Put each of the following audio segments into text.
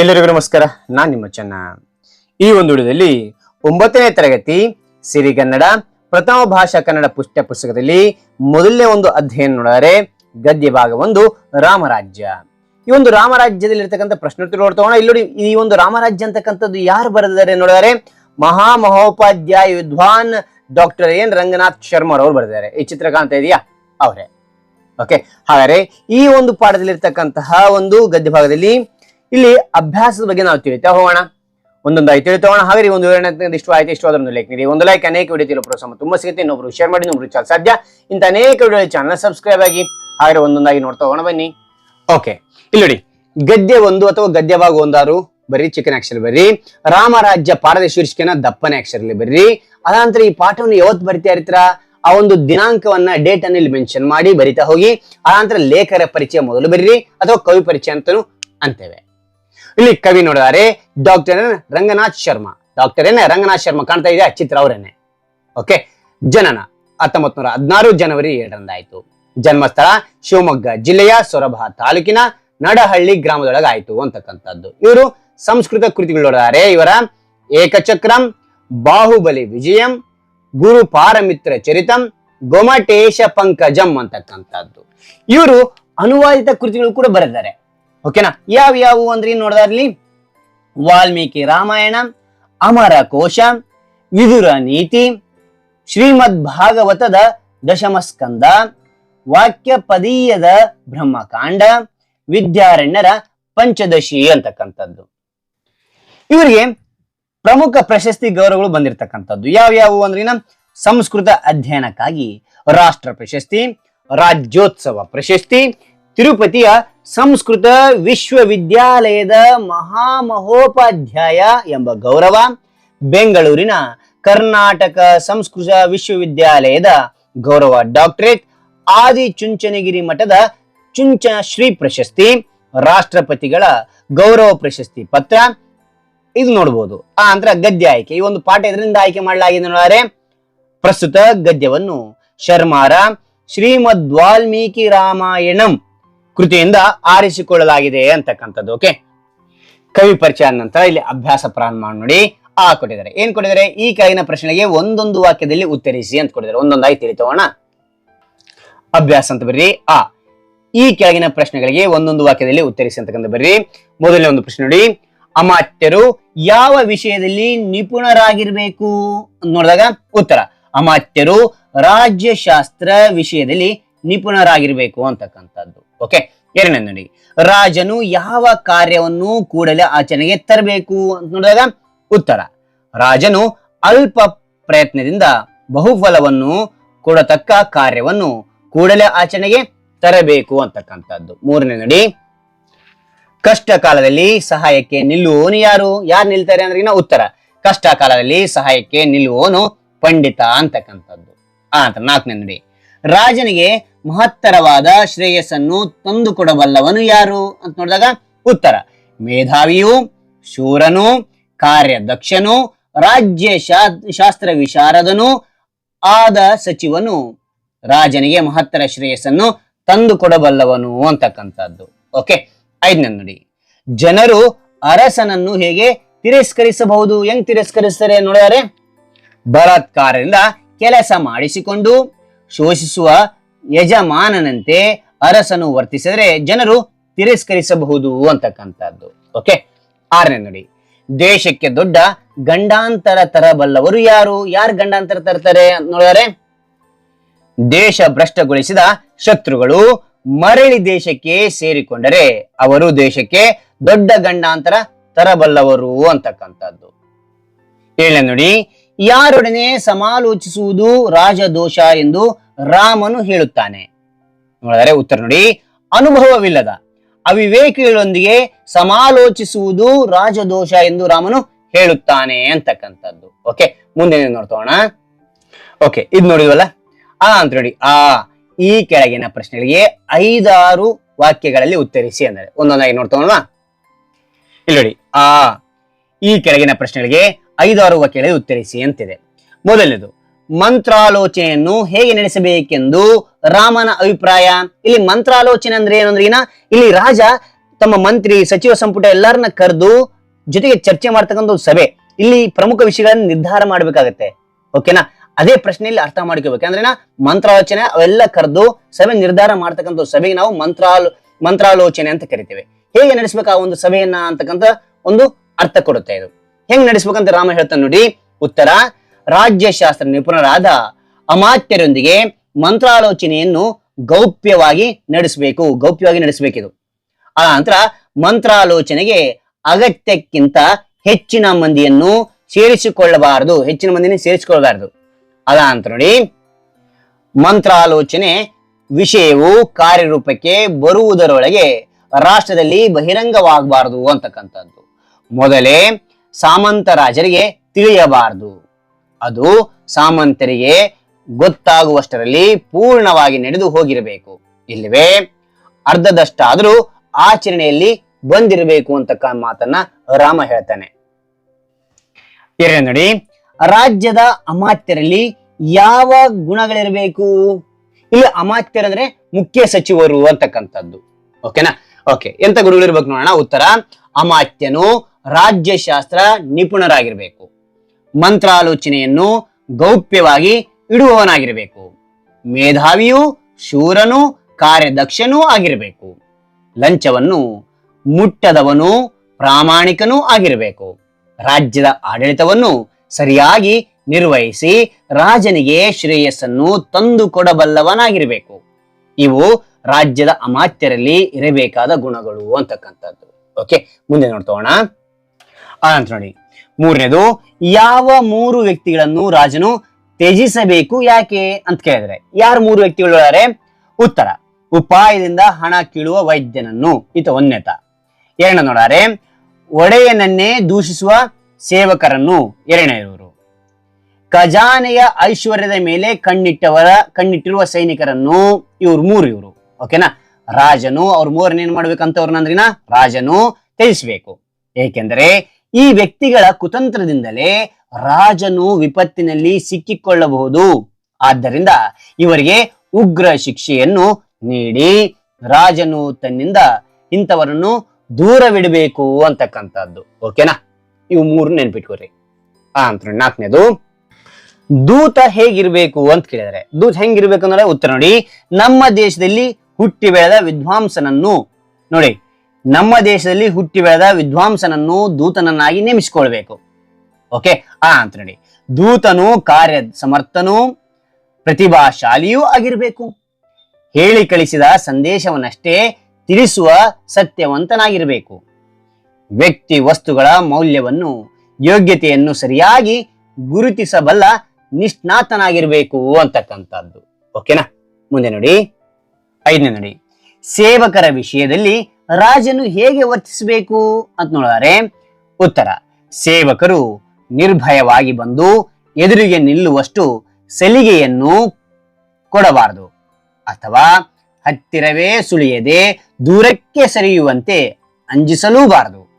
ಎಲ್ಲರಿಗೂ ನಮಸ್ಕಾರ. ನಾನ್ ನಿಮ್ಮ ಚೆನ್ನ. ಈ ಒಂದು ವಿಡಿಯೋದಲ್ಲಿ ಒಂಬತ್ತನೇ ತರಗತಿ ಸಿರಿಗನ್ನಡ ಪ್ರಥಮ ಭಾಷಾ ಕನ್ನಡ ಪುಷ್ಟ ಪುಸ್ತಕದಲ್ಲಿ ಮೊದಲನೇ ಒಂದು ಅಧ್ಯಯನ ನೋಡಿದರೆ ಗದ್ಯ ಭಾಗ ಒಂದು, ರಾಮರಾಜ್ಯ. ಈ ಒಂದು ರಾಮರಾಜ್ಯದಲ್ಲಿ ಇರ್ತಕ್ಕಂಥ ಪ್ರಶ್ನೋತ್ತರ ನೋಡ್ತೋಣ ಇಲ್ಲಿ ಈ ಒಂದು ರಾಮರಾಜ್ಯ ಅಂತಕ್ಕಂಥದ್ದು ಯಾರು ಬರೆದಿದ್ದಾರೆ ನೋಡಿದರೆ ಮಹಾ ಮಹೋಪಾಧ್ಯಾಯ ವಿದ್ವಾನ್ ಡಾಕ್ಟರ್ ಎನ್. ರಂಗನಾಥ್ ಶರ್ಮಾ ಅವರು ಬರೆದಿದ್ದಾರೆ. ಈ ಚಿತ್ರ ಕಾಣ್ತಾ ಇದೆಯಾ? ಅವರೇ. ಓಕೆ. ಹಾಗಾದ್ರೆ ಈ ಒಂದು ಪಾಠದಲ್ಲಿರ್ತಕ್ಕಂತಹ ಒಂದು ಗದ್ಯ ಭಾಗದಲ್ಲಿ ಇಲ್ಲಿ ಅಭ್ಯಾಸದ ಬಗ್ಗೆ ನಾವು ತಿಳಿತಾ ಹೋಗೋಣ. ಒಂದೊಂದಾಗಿ ತಿಳಿತೋಣ ಹಾಗೆ ಒಂದು ವಿವರಣೆ ಇಷ್ಟ ಆಯ್ತು. ಇಷ್ಟ ಒಂದು ಲೈಕ್ ನೀಡಿ. ಒಂದು ಲೈಕ್ ಅನೇಕ ವಿಡಿಯೋ ತಿಳಿಯೋ ಪ್ರೋತ್ಸಾಹ ತುಂಬಾ ಸಿಗುತ್ತೆ. ಇನ್ನೊಬ್ರು ಶೇರ್ ಮಾಡಿ, ಇನ್ನೊಬ್ರು ಚಾಲ್ ಸಾಧ್ಯ. ಇಂತ ಅನೇಕ ವಿಡಿಯೋ ಚಾನಲ್ ಸಬ್ಸ್ಕ್ರೈಬ್ ಆಗಿ ಹಾಗೆ ಒಂದೊಂದಾಗಿ ನೋಡ್ತಾ ಹೋಗೋಣ. ಬನ್ನಿ. ಓಕೆ ಇಲ್ಲಿ ಗದ್ಯ ಒಂದು ಅಥವಾ ಗದ್ಯ ಭಾಗ ಒಂದಾರು ಬರ್ರಿ ಚಿಕನ್ ಅಕ್ಷರ ಬರ್ರಿ. ರಾಮರಾಜ್ಯ ಪಾಠದ ಶೀರ್ಷಿಕೆನ ದಪ್ಪನೆ ಅಕ್ಷರಲ್ಲಿ ಬರ್ರಿ. ಅದಾನಂತರ ಈ ಪಾಠವನ್ನು ಯಾವತ್ತು ಬರಿತಾ ಇರ್ತೀರಾ? ಆ ಒಂದು ದಿನಾಂಕವನ್ನ ಡೇಟ್ ಅನ್ನು ಇಲ್ಲಿ ಮೆನ್ಷನ್ ಮಾಡಿ ಬರಿತಾ ಹೋಗಿ. ಆನಂತರ ಲೇಖರ ಪರಿಚಯ ಮೊದಲು ಬರೀರಿ. ಅಥವಾ ಕವಿ ಪರಿಚಯ ಅಂತಾನು ಅಂತೇವೆ. ಇಲ್ಲಿ ಕವಿ ನೋಡಿದಾರೆ ಡಾಕ್ಟರ್ ರಂಗನಾಥ್ ಶರ್ಮಾ. ಡಾಕ್ಟರ್ ಏನ ರಂಗನಾಥ್ ಶರ್ಮಾ ಕಾಣ್ತಾ ಇದೆ ಚಿತ್ರ ಅವರೇನೆ. ಓಕೆ, ಜನನ ಹತ್ತೊಂಬತ್ ನೂರ ಹದಿನಾರು ಜನವರಿ ಏಳರಂದಾಯ್ತು ಜನ್ಮಸ್ಥಳ ಶಿವಮೊಗ್ಗ ಜಿಲ್ಲೆಯ ಸೊರಬ ತಾಲೂಕಿನ ನಡಹಳ್ಳಿ ಗ್ರಾಮದೊಳಗೆ ಆಯ್ತು ಅಂತಕ್ಕಂಥದ್ದು. ಇವರು ಸಂಸ್ಕೃತ ಕೃತಿಗಳು ನೋಡಿದಾರೆ. ಇವರ ಏಕಚಕ್ರಂ, ಬಾಹುಬಲಿ ವಿಜಯಂ, ಗುರು ಪಾರಮಿತ್ರ ಚರಿತಂ, ಗೊಮಟೇಶ ಪಂಕಜಂ ಅಂತಕ್ಕಂಥದ್ದು. ಇವರು ಅನುವಾದಿತ ಕೃತಿಗಳು ಕೂಡ ಬರೆದಿದ್ದಾರೆ. ಓಕೆನಾ? ಯಾವ ಯಾವ ಅಂದ್ರೆ ನೋಡಿದಾರ್ಲಿ ವಾಲ್ಮೀಕಿ ರಾಮಾಯಣ, ಅಮರ ಕೋಶ, ವಿದುರ ನೀತಿ, ಶ್ರೀಮದ್ ಭಾಗವತದ ದಶಮಸ್ಕಂದ ವಾಕ್ಯ ಪದೀಯದ ಬ್ರಹ್ಮಕಾಂಡ, ವಿದ್ಯಾರಣ್ಯರ ಪಂಚದಶಿ ಅಂತಕ್ಕಂಥದ್ದು. ಇವರಿಗೆ ಪ್ರಮುಖ ಪ್ರಶಸ್ತಿ ಗೌರವಗಳು ಬಂದಿರತಕ್ಕಂಥದ್ದು. ಯಾವ ಯಾವ ಅಂದ್ರೆ ಸಂಸ್ಕೃತ ಅಧ್ಯಯನಕ್ಕಾಗಿ ರಾಷ್ಟ್ರ ಪ್ರಶಸ್ತಿ, ರಾಜ್ಯೋತ್ಸವ ಪ್ರಶಸ್ತಿ ತಿರುಪತಿಯ ಸಂಸ್ಕೃತ ವಿಶ್ವವಿದ್ಯಾಲಯದ ಮಹಾಮಹೋಪಾಧ್ಯಾಯ ಎಂಬ ಗೌರವ, ಬೆಂಗಳೂರಿನ ಕರ್ನಾಟಕ ಸಂಸ್ಕೃತ ವಿಶ್ವವಿದ್ಯಾಲಯದ ಗೌರವ ಡಾಕ್ಟರೇಟ್ ಆದಿ ಚುಂಚನಗಿರಿ ಮಠದ ಚುಂಚನ ಶ್ರೀ ಪ್ರಶಸ್ತಿ, ರಾಷ್ಟ್ರಪತಿಗಳ ಗೌರವ ಪ್ರಶಸ್ತಿ ಪತ್ರ ಇದು ನೋಡಬಹುದು ಆ ನಂತರ ಗದ್ಯ ಆಯ್ಕೆ. ಈ ಒಂದು ಪಾಠ ಇದರಿಂದ ಆಯ್ಕೆ ಮಾಡಲಾಗಿದೆ ನೋಡಿದರೆ ಪ್ರಸ್ತುತ ಗದ್ಯವನ್ನು ಶರ್ಮಾರ ಶ್ರೀಮದ್ ವಾಲ್ಮೀಕಿ ರಾಮಾಯಣಂ ಕೃತಿಯಿಂದ ಆರಿಸಿಕೊಳ್ಳಲಾಗಿದೆ ಅಂತಕ್ಕಂಥದ್ದು ಓಕೆ ಕವಿ ಪರಿಚಯ ನಂತರ ಇಲ್ಲಿ ಅಭ್ಯಾಸ ಪ್ರಾರಂಭ ಮಾಡಿ ನೋಡಿ, ಆ ಕೊಟ್ಟಿದ್ದಾರೆ. ಏನ್ ಕೊಟ್ಟಿದ್ದಾರೆ? ಈ ಕೆಳಗಿನ ಪ್ರಶ್ನೆಗೆ ಒಂದೊಂದು ವಾಕ್ಯದಲ್ಲಿ ಉತ್ತರಿಸಿ ಅಂತ ಕೊಟ್ಟಿದ್ದಾರೆ. ಒಂದೊಂದಾಗಿ ತಿಳಿತೋಣ ಅಭ್ಯಾಸ ಅಂತ ಬರ್ರಿ. ಆ, ಈ ಕೆಳಗಿನ ಪ್ರಶ್ನೆಗಳಿಗೆ ಒಂದೊಂದು ವಾಕ್ಯದಲ್ಲಿ ಉತ್ತರಿಸಿ ಅಂತಕ್ಕಂಥ ಬರ್ರಿ. ಮೊದಲನೇ ಒಂದು ಪ್ರಶ್ನೆ ನೋಡಿ. ಅಮಾತ್ಯರು ಯಾವ ವಿಷಯದಲ್ಲಿ ನಿಪುಣರಾಗಿರ್ಬೇಕು? ನೋಡಿದಾಗ ಉತ್ತರ, ಅಮಾತ್ಯರು ರಾಜ್ಯಶಾಸ್ತ್ರ ವಿಷಯದಲ್ಲಿ ನಿಪುಣರಾಗಿರ್ಬೇಕು ಅಂತಕ್ಕಂಥದ್ದು. ಓಕೆ ಎರಡನೇ ನೋಡಿ. ರಾಜನು ಯಾವ ಕಾರ್ಯವನ್ನು ಕೂಡಲೇ ಆಚರಣೆಗೆ ತರಬೇಕು ಅಂತ ನೋಡಿದಾಗ ಉತ್ತರ. ರಾಜನು ಅಲ್ಪ ಪ್ರಯತ್ನದಿಂದ ಬಹುಫಲವನ್ನು ಕೊಡತಕ್ಕ ಕಾರ್ಯವನ್ನು ಕೂಡಲೇ ಆಚರಣೆಗೆ ತರಬೇಕು ಅಂತಕ್ಕಂಥದ್ದು. ಮೂರನೇ ನೋಡಿ. ಕಷ್ಟ ಕಾಲದಲ್ಲಿ ಸಹಾಯಕ್ಕೆ ನಿಲ್ಲುವನು ಯಾರು? ಯಾರು ನಿಲ್ತಾರೆ ಅಂದ್ರೆ ಉತ್ತರ. ಕಷ್ಟ ಕಾಲದಲ್ಲಿ ಸಹಾಯಕ್ಕೆ ನಿಲ್ಲುವನು ಪಂಡಿತ ಅಂತಕ್ಕಂಥದ್ದು. ಆ, ನಾಲ್ಕನೇ ನೋಡಿ. ರಾಜನಿಗೆ ಮಹತ್ತರವಾದ ಶ್ರೇಯಸ್ಸನ್ನು ತಂದು ಕೊಡಬಲ್ಲವನು ಯಾರು ಅಂತ ನೋಡಿದಾಗ ಉತ್ತರ. ಮೇಧಾವಿಯು, ಶೂರನು, ಕಾರ್ಯದಕ್ಷನು, ರಾಜ್ಯ ಶಾಸ್ತ್ರ ವಿಶಾರದನು, ಆದ ಸಚಿವನು. ರಾಜನಿಗೆ ಮಹತ್ತರ ಶ್ರೇಯಸ್ಸನ್ನು ತಂದು ಕೊಡಬಲ್ಲವನು ಅಂತಕ್ಕಂಥದ್ದು. ಓಕೆ, ಐದನೇ ನೋಡಿ. ಜನರು ಅರಸನನ್ನು ಹೇಗೆ ತಿರಸ್ಕರಿಸಬಹುದು? ಹೆಂಗ್ ತಿರಸ್ಕರಿಸ್ತಾರೆ ನೋಡಿದರೆ ಬಲಾತ್ಕಾರದಿಂದ ಕೆಲಸ ಮಾಡಿಸಿಕೊಂಡು, ಶೋಷಿಸುವ ಯಜಮಾನನಂತೆ ಅರಸನು ವರ್ತಿಸಿದರೆ ಜನರು ತಿರಸ್ಕರಿಸಬಹುದು ಅಂತಕ್ಕಂಥದ್ದು. ಓಕೆ ಆರನೇ ನೋಡಿ. ದೇಶಕ್ಕೆ ದೊಡ್ಡ ಗಂಡಾಂತರ ತರಬಲ್ಲವರು ಯಾರು? ಯಾರು ಗಂಡಾಂತರ ತರ್ತಾರೆ ಅಂತ ನೋಡಿದರೆ? ದೇಶ ಭ್ರಷ್ಟಗೊಳಿಸಿದ ಶತ್ರುಗಳು ಮರಳಿ ದೇಶಕ್ಕೆ ಸೇರಿಕೊಂಡರೆ ಅವರು ದೇಶಕ್ಕೆ ದೊಡ್ಡ ಗಂಡಾಂತರ ತರಬಲ್ಲವರು ಅಂತಕ್ಕಂಥದ್ದು. ಹೇಳ ನೋಡಿ. ಯಾರೊಡನೆ ಸಮಾಲೋಚಿಸುವುದು ರಾಜದೋಷ ಎಂದು ರಾಮನು ಹೇಳುತ್ತಾನೆ. ನೋಡಿದರೆ ಉತ್ತರ ನೋಡಿ, ಅನುಭವವಿಲ್ಲದ ಅವಿವೇಕಿಗಳೊಂದಿಗೆ ಸಮಾಲೋಚಿಸುವುದು ರಾಜದೋಷ ಎಂದು ರಾಮನು ಹೇಳುತ್ತಾನೆ ಅಂತಕ್ಕಂಥದ್ದು. ಓಕೆ ಮುಂದೆ ನೋಡ್ತೋಣ ಓಕೆ ಇದು ನೋಡಿದ್ವಲ್ಲ? ಆ, ಅಂತ ನೋಡಿ, ಆ, ಈ ಕೆಳಗಿನ ಪ್ರಶ್ನೆಗಳಿಗೆ ಐದಾರು ವಾಕ್ಯಗಳಲ್ಲಿ ಉತ್ತರಿಸಿ ಅಂದರೆ, ಒಂದೊಂದಾಗಿ ನೋಡ್ತೋಣ ಇಲ್ಲಿ ನೋಡಿ, ಆ, ಈ ಕೆಳಗಿನ ಪ್ರಶ್ನೆಗಳಿಗೆ ಐದಾರು ವಾಕ್ಯಗಳಲ್ಲಿ ಉತ್ತರಿಸಿ ಅಂತಿದೆ. ಮೊದಲನೇದು ಮಂತ್ರಾಲೋಚನೆಯನ್ನು ಹೇಗೆ ನಡೆಸಬೇಕೆಂದು ರಾಮನ ಅಭಿಪ್ರಾಯ. ಇಲ್ಲಿ ಮಂತ್ರಾಲೋಚನೆ ಅಂದ್ರೆ ಏನು ಅಂದ್ರೆ ಏನ? ಇಲ್ಲಿ ರಾಜ ತಮ್ಮ ಮಂತ್ರಿ, ಸಚಿವ, ಸಂಪುಟ ಎಲ್ಲರನ್ನ ಕರೆದು ಜೊತೆಗೆ ಚರ್ಚೆ ಮಾಡ್ತಕ್ಕಂಥ ಒಂದು ಸಭೆ. ಇಲ್ಲಿ ಪ್ರಮುಖ ವಿಷಯಗಳನ್ನ ನಿರ್ಧಾರ ಮಾಡಬೇಕಾಗತ್ತೆ. ಓಕೆನಾ ಅದೇ ಪ್ರಶ್ನೆಯಲ್ಲಿ ಅರ್ಥ ಮಾಡ್ಕೋಬೇಕು. ಅಂದ್ರೆ ಮಂತ್ರಾಲೋಚನೆ ಅವೆಲ್ಲ ಕರೆದು ಸಭೆ ನಿರ್ಧಾರ ಮಾಡ್ತಕ್ಕಂಥ ಸಭೆಗೆ ನಾವು ಮಂತ್ರಾಲೋ, ಮಂತ್ರಾಲೋಚನೆ ಅಂತ ಕರಿತೇವೆ. ಹೇಗೆ ನಡೆಸಬೇಕು ಆ ಒಂದು ಸಭೆಯನ್ನ ಅಂತಕ್ಕಂಥ ಒಂದು ಅರ್ಥ ಕೊಡುತ್ತೆ ಇದು. ಹೆಂಗ್ ನಡೆಸ್ಬೇಕಂತ ರಾಮ ಹೇಳ್ತಾನೆ ನೋಡಿ. ಉತ್ತರ ರಾಜ್ಯಶಾಸ್ತ್ರ ನಿಪುಣರಾದ ಅಮಾತ್ಯರೊಂದಿಗೆ ಮಂತ್ರಾಲೋಚನೆಯನ್ನು ಗೌಪ್ಯವಾಗಿ ನಡೆಸಬೇಕು, ಗೌಪ್ಯವಾಗಿ ನಡೆಸಬೇಕಿದು. ಆ ನಂತರ ಮಂತ್ರಾಲೋಚನೆಗೆ ಅಗತ್ಯಕ್ಕಿಂತ ಹೆಚ್ಚಿನ ಮಂದಿಯನ್ನು ಸೇರಿಸಿಕೊಳ್ಳಬಾರದು, ಹೆಚ್ಚಿನ ಮಂದಿಯನ್ನು ಸೇರಿಸಿಕೊಳ್ಳಬಾರದು. ಅದ ಅಂತ ನೋಡಿ, ಮಂತ್ರಾಲೋಚನೆ ವಿಷಯವು ಕಾರ್ಯರೂಪಕ್ಕೆ ಬರುವುದರೊಳಗೆ ರಾಷ್ಟ್ರದಲ್ಲಿ ಬಹಿರಂಗವಾಗಬಾರದು ಅಂತಕ್ಕಂಥದ್ದು. ಮೊದಲೇ ಸಾಮಂತ ರಾಜರಿಗೆ ತಿಳಿಯಬಾರದು. ಅದು ಸಾಮಂತರಿಗೆ ಗೊತ್ತಾಗುವಷ್ಟರಲ್ಲಿ ಪೂರ್ಣವಾಗಿ ನಡೆದು ಹೋಗಿರಬೇಕು. ಇಲ್ಲವೇ? ಅರ್ಧದಷ್ಟಾದರೂ ಆಚರಣೆಯಲ್ಲಿ ಬಂದಿರಬೇಕು ಅಂತಕ್ಕ ಮಾತನ್ನ ರಾಮ ಹೇಳ್ತಾನೆ. ಎರಡನೇ ನೋಡಿ ರಾಜ್ಯದ ಅಮಾತ್ಯರಲ್ಲಿ ಯಾವ ಗುಣಗಳಿರಬೇಕು? ಇಲ್ಲಿ ಅಮಾತ್ಯರಂದ್ರೆ ಮುಖ್ಯ ಸಚಿವರು ಅಂತಕ್ಕಂಥದ್ದು. ಓಕೆನಾ? ಓಕೆ, ಎಂತ ಗುರುಗಳಿರ್ಬೇಕು ನೋಡೋಣ. ಉತ್ತರ, ಅಮಾತ್ಯನು ರಾಜ್ಯಶಾಸ್ತ್ರ ನಿಪುಣರಾಗಿರ್ಬೇಕು. ಮಂತ್ರಾಲೋಚನೆಯನ್ನು ಗೌಪ್ಯವಾಗಿ ಇಡುವವನಾಗಿರಬೇಕು. ಮೇಧಾವಿಯೂ ಶೂರನೂ ಕಾರ್ಯದಕ್ಷನೂ ಆಗಿರಬೇಕು. ಲಂಚವನ್ನು ಮುಟ್ಟದವನು ಪ್ರಾಮಾಣಿಕನೂ ಆಗಿರಬೇಕು. ರಾಜ್ಯದ ಆಡಳಿತವನ್ನು ಸರಿಯಾಗಿ ನಿರ್ವಹಿಸಿ ರಾಜನಿಗೆ ಶ್ರೇಯಸ್ಸನ್ನು ತಂದು ಕೊಡಬಲ್ಲವನಾಗಿರಬೇಕು ಇವು ರಾಜ್ಯದ ಅಮಾತ್ಯರಲ್ಲಿ ಇರಬೇಕಾದ ಗುಣಗಳು ಅಂತಕ್ಕಂಥದ್ದು. ಓಕೆ ಮುಂದೆ ನೋಡ್ತೋಣ ನೋಡಿ. ಮೂರನೇದು, ಯಾವ ಮೂರು ವ್ಯಕ್ತಿಗಳನ್ನು ರಾಜನು ತ್ಯಜಿಸಬೇಕು ಯಾಕೆ ಅಂತ ಕೇಳಿದ್ರೆ, ಯಾರು ಮೂರು ವ್ಯಕ್ತಿಗಳು ಉತ್ತರ, ಉಪಾಯದಿಂದ ಹಣ ಕೀಳುವ ವೈದ್ಯನನ್ನು. ಇತ ಒನ್ನೆತ ಎರಡನೇ ನೋಡಾರೆ, ಒಡೆಯನನ್ನೇ ದೂಷಿಸುವ ಸೇವಕರನ್ನು. ಎರಡನೇವರು ಖಜಾನೆಯ ಐಶ್ವರ್ಯದ ಮೇಲೆ ಕಣ್ಣಿಟ್ಟವರ, ಕಣ್ಣಿಟ್ಟಿರುವ ಸೈನಿಕರನ್ನು. ಇವ್ರು ಮೂರು ಇವರು ಓಕೆನಾ ರಾಜನು ಅವ್ರ ಮೂರನ್ನೇನ್ ಏನ್ ಮಾಡ್ಬೇಕಂತವ್ರನ್ನಂದ್ರಿನ ರಾಜನು ತ್ಯಜಿಸಬೇಕು. ಏಕೆಂದರೆ ಈ ವ್ಯಕ್ತಿಗಳ ಕುತಂತ್ರದಿಂದಲೇ ರಾಜನು ವಿಪತ್ತಿನಲ್ಲಿ ಸಿಕ್ಕಿಕೊಳ್ಳಬಹುದು. ಆದ್ದರಿಂದ ಇವರಿಗೆ ಉಗ್ರ ಶಿಕ್ಷೆಯನ್ನು ನೀಡಿ ರಾಜನು ತನ್ನಿಂದ ಇಂಥವರನ್ನು ದೂರವಿಡಬೇಕು ಅಂತಕ್ಕಂಥದ್ದು. ಓಕೆನಾ? ಇವು ಮೂರು ನೆನ್ಪಿಟ್ಕೋರಿ ಆ ಅಂತ ನಾಲ್ಕನೇದು, ದೂತ ಹೇಗಿರ್ಬೇಕು ಅಂತ ಕೇಳಿದರೆ. ದೂತ ಹೆಂಗಿರ್ಬೇಕು ಅಂದ್ರೆ ಉತ್ತರ ನೋಡಿ. ನಮ್ಮ ದೇಶದಲ್ಲಿ ಹುಟ್ಟಿ ಬೆಳೆದ ವಿದ್ವಾಂಸನನ್ನು ನೋಡಿ. ನಮ್ಮ ದೇಶದಲ್ಲಿ ಹುಟ್ಟಿ ಬೆಳೆದ ವಿದ್ವಾಂಸನನ್ನು ದೂತನನ್ನಾಗಿ ನೇಮಿಸಿಕೊಳ್ಬೇಕು. ಓಕೆ ಆ ಅಂತ ನೋಡಿ. ದೂತನು, ಕಾರ್ಯ ಸಮರ್ಥನೂ, ಪ್ರತಿಭಾಶಾಲಿಯೂ ಆಗಿರಬೇಕು. ಹೇಳಿ ಕಳಿಸಿದ ಸಂದೇಶವನ್ನಷ್ಟೇ ತಿಳಿಸುವ ಸತ್ಯವಂತನಾಗಿರಬೇಕು. ವ್ಯಕ್ತಿ ವಸ್ತುಗಳ ಮೌಲ್ಯವನ್ನು, ಯೋಗ್ಯತೆಯನ್ನು ಸರಿಯಾಗಿ ಗುರುತಿಸಬಲ್ಲ ನಿಷ್ಣಾತನಾಗಿರಬೇಕು ಅಂತಕ್ಕಂಥದ್ದು. ಓಕೆನಾ ಮುಂದೆ ನೋಡಿ. ಐದನೇ ನೋಡಿ. ಸೇವಕರ ವಿಷಯದಲ್ಲಿ ರಾಜನು ಹೇಗೆ ವರ್ತಿಸಬೇಕು ಅಂತ ನೋಡಿದರೆ, ಉತ್ತರ, ಸೇವಕರು ನಿರ್ಭಯವಾಗಿ ಬಂದು ಎದುರಿಗೆ ನಿಲ್ಲುವಷ್ಟು ಸಲಿಗೆಯನ್ನು ಕೊಡಬಾರದು. ಅಥವಾ ಹತ್ತಿರವೇ ಸುಳಿಯದೆ ದೂರಕ್ಕೆ ಸರಿಯುವಂತೆ ಅಂಜಿಸಲೂಬಾರದು.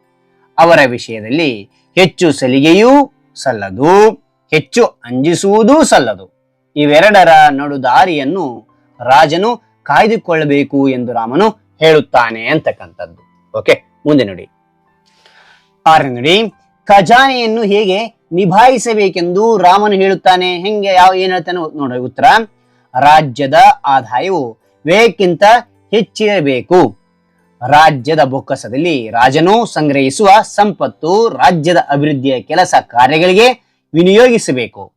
ಅವರ ವಿಷಯದಲ್ಲಿ ಹೆಚ್ಚು ಸಲಿಗೆಯೂ ಸಲ್ಲದು, ಹೆಚ್ಚು ಅಂಜಿಸುವುದೂ ಸಲ್ಲದು. ಇವೆರಡರ ನಡುದಾರಿಯನ್ನು ರಾಜನು ಕಾಯ್ದುಕೊಳ್ಳಬೇಕು ಎಂದು ರಾಮನು ಹೇಳುತ್ತಾನೆ ಅಂತಕ್ಕಂಥದ್ದು. ಓಕೆ ಮುಂದೆ ನೋಡಿ. ಆರನೇ ನೋಡಿ, ಖಜಾನೆಯನ್ನು ಹೇಗೆ ನಿಭಾಯಿಸಬೇಕೆಂದು ರಾಮನು ಹೇಳುತ್ತಾನೆ. ಹೆಂಗೆ, ಯಾವ, ಏನ್ ಹೇಳ್ತಾನೆ ನೋಡಿ ಉತ್ತರ. ರಾಜ್ಯದ ಆದಾಯವು ವ್ಯಯಕ್ಕಿಂತ ಹೆಚ್ಚಿರಬೇಕು. ರಾಜ್ಯದ ಬೊಕ್ಕಸದಲ್ಲಿ ರಾಜನು ಸಂಗ್ರಹಿಸುವ ಸಂಪತ್ತು ರಾಜ್ಯದ ಅಭಿವೃದ್ಧಿಯ ಕೆಲಸ ಕಾರ್ಯಗಳಿಗೆ ವಿನಿಯೋಗಿಸಬೇಕು.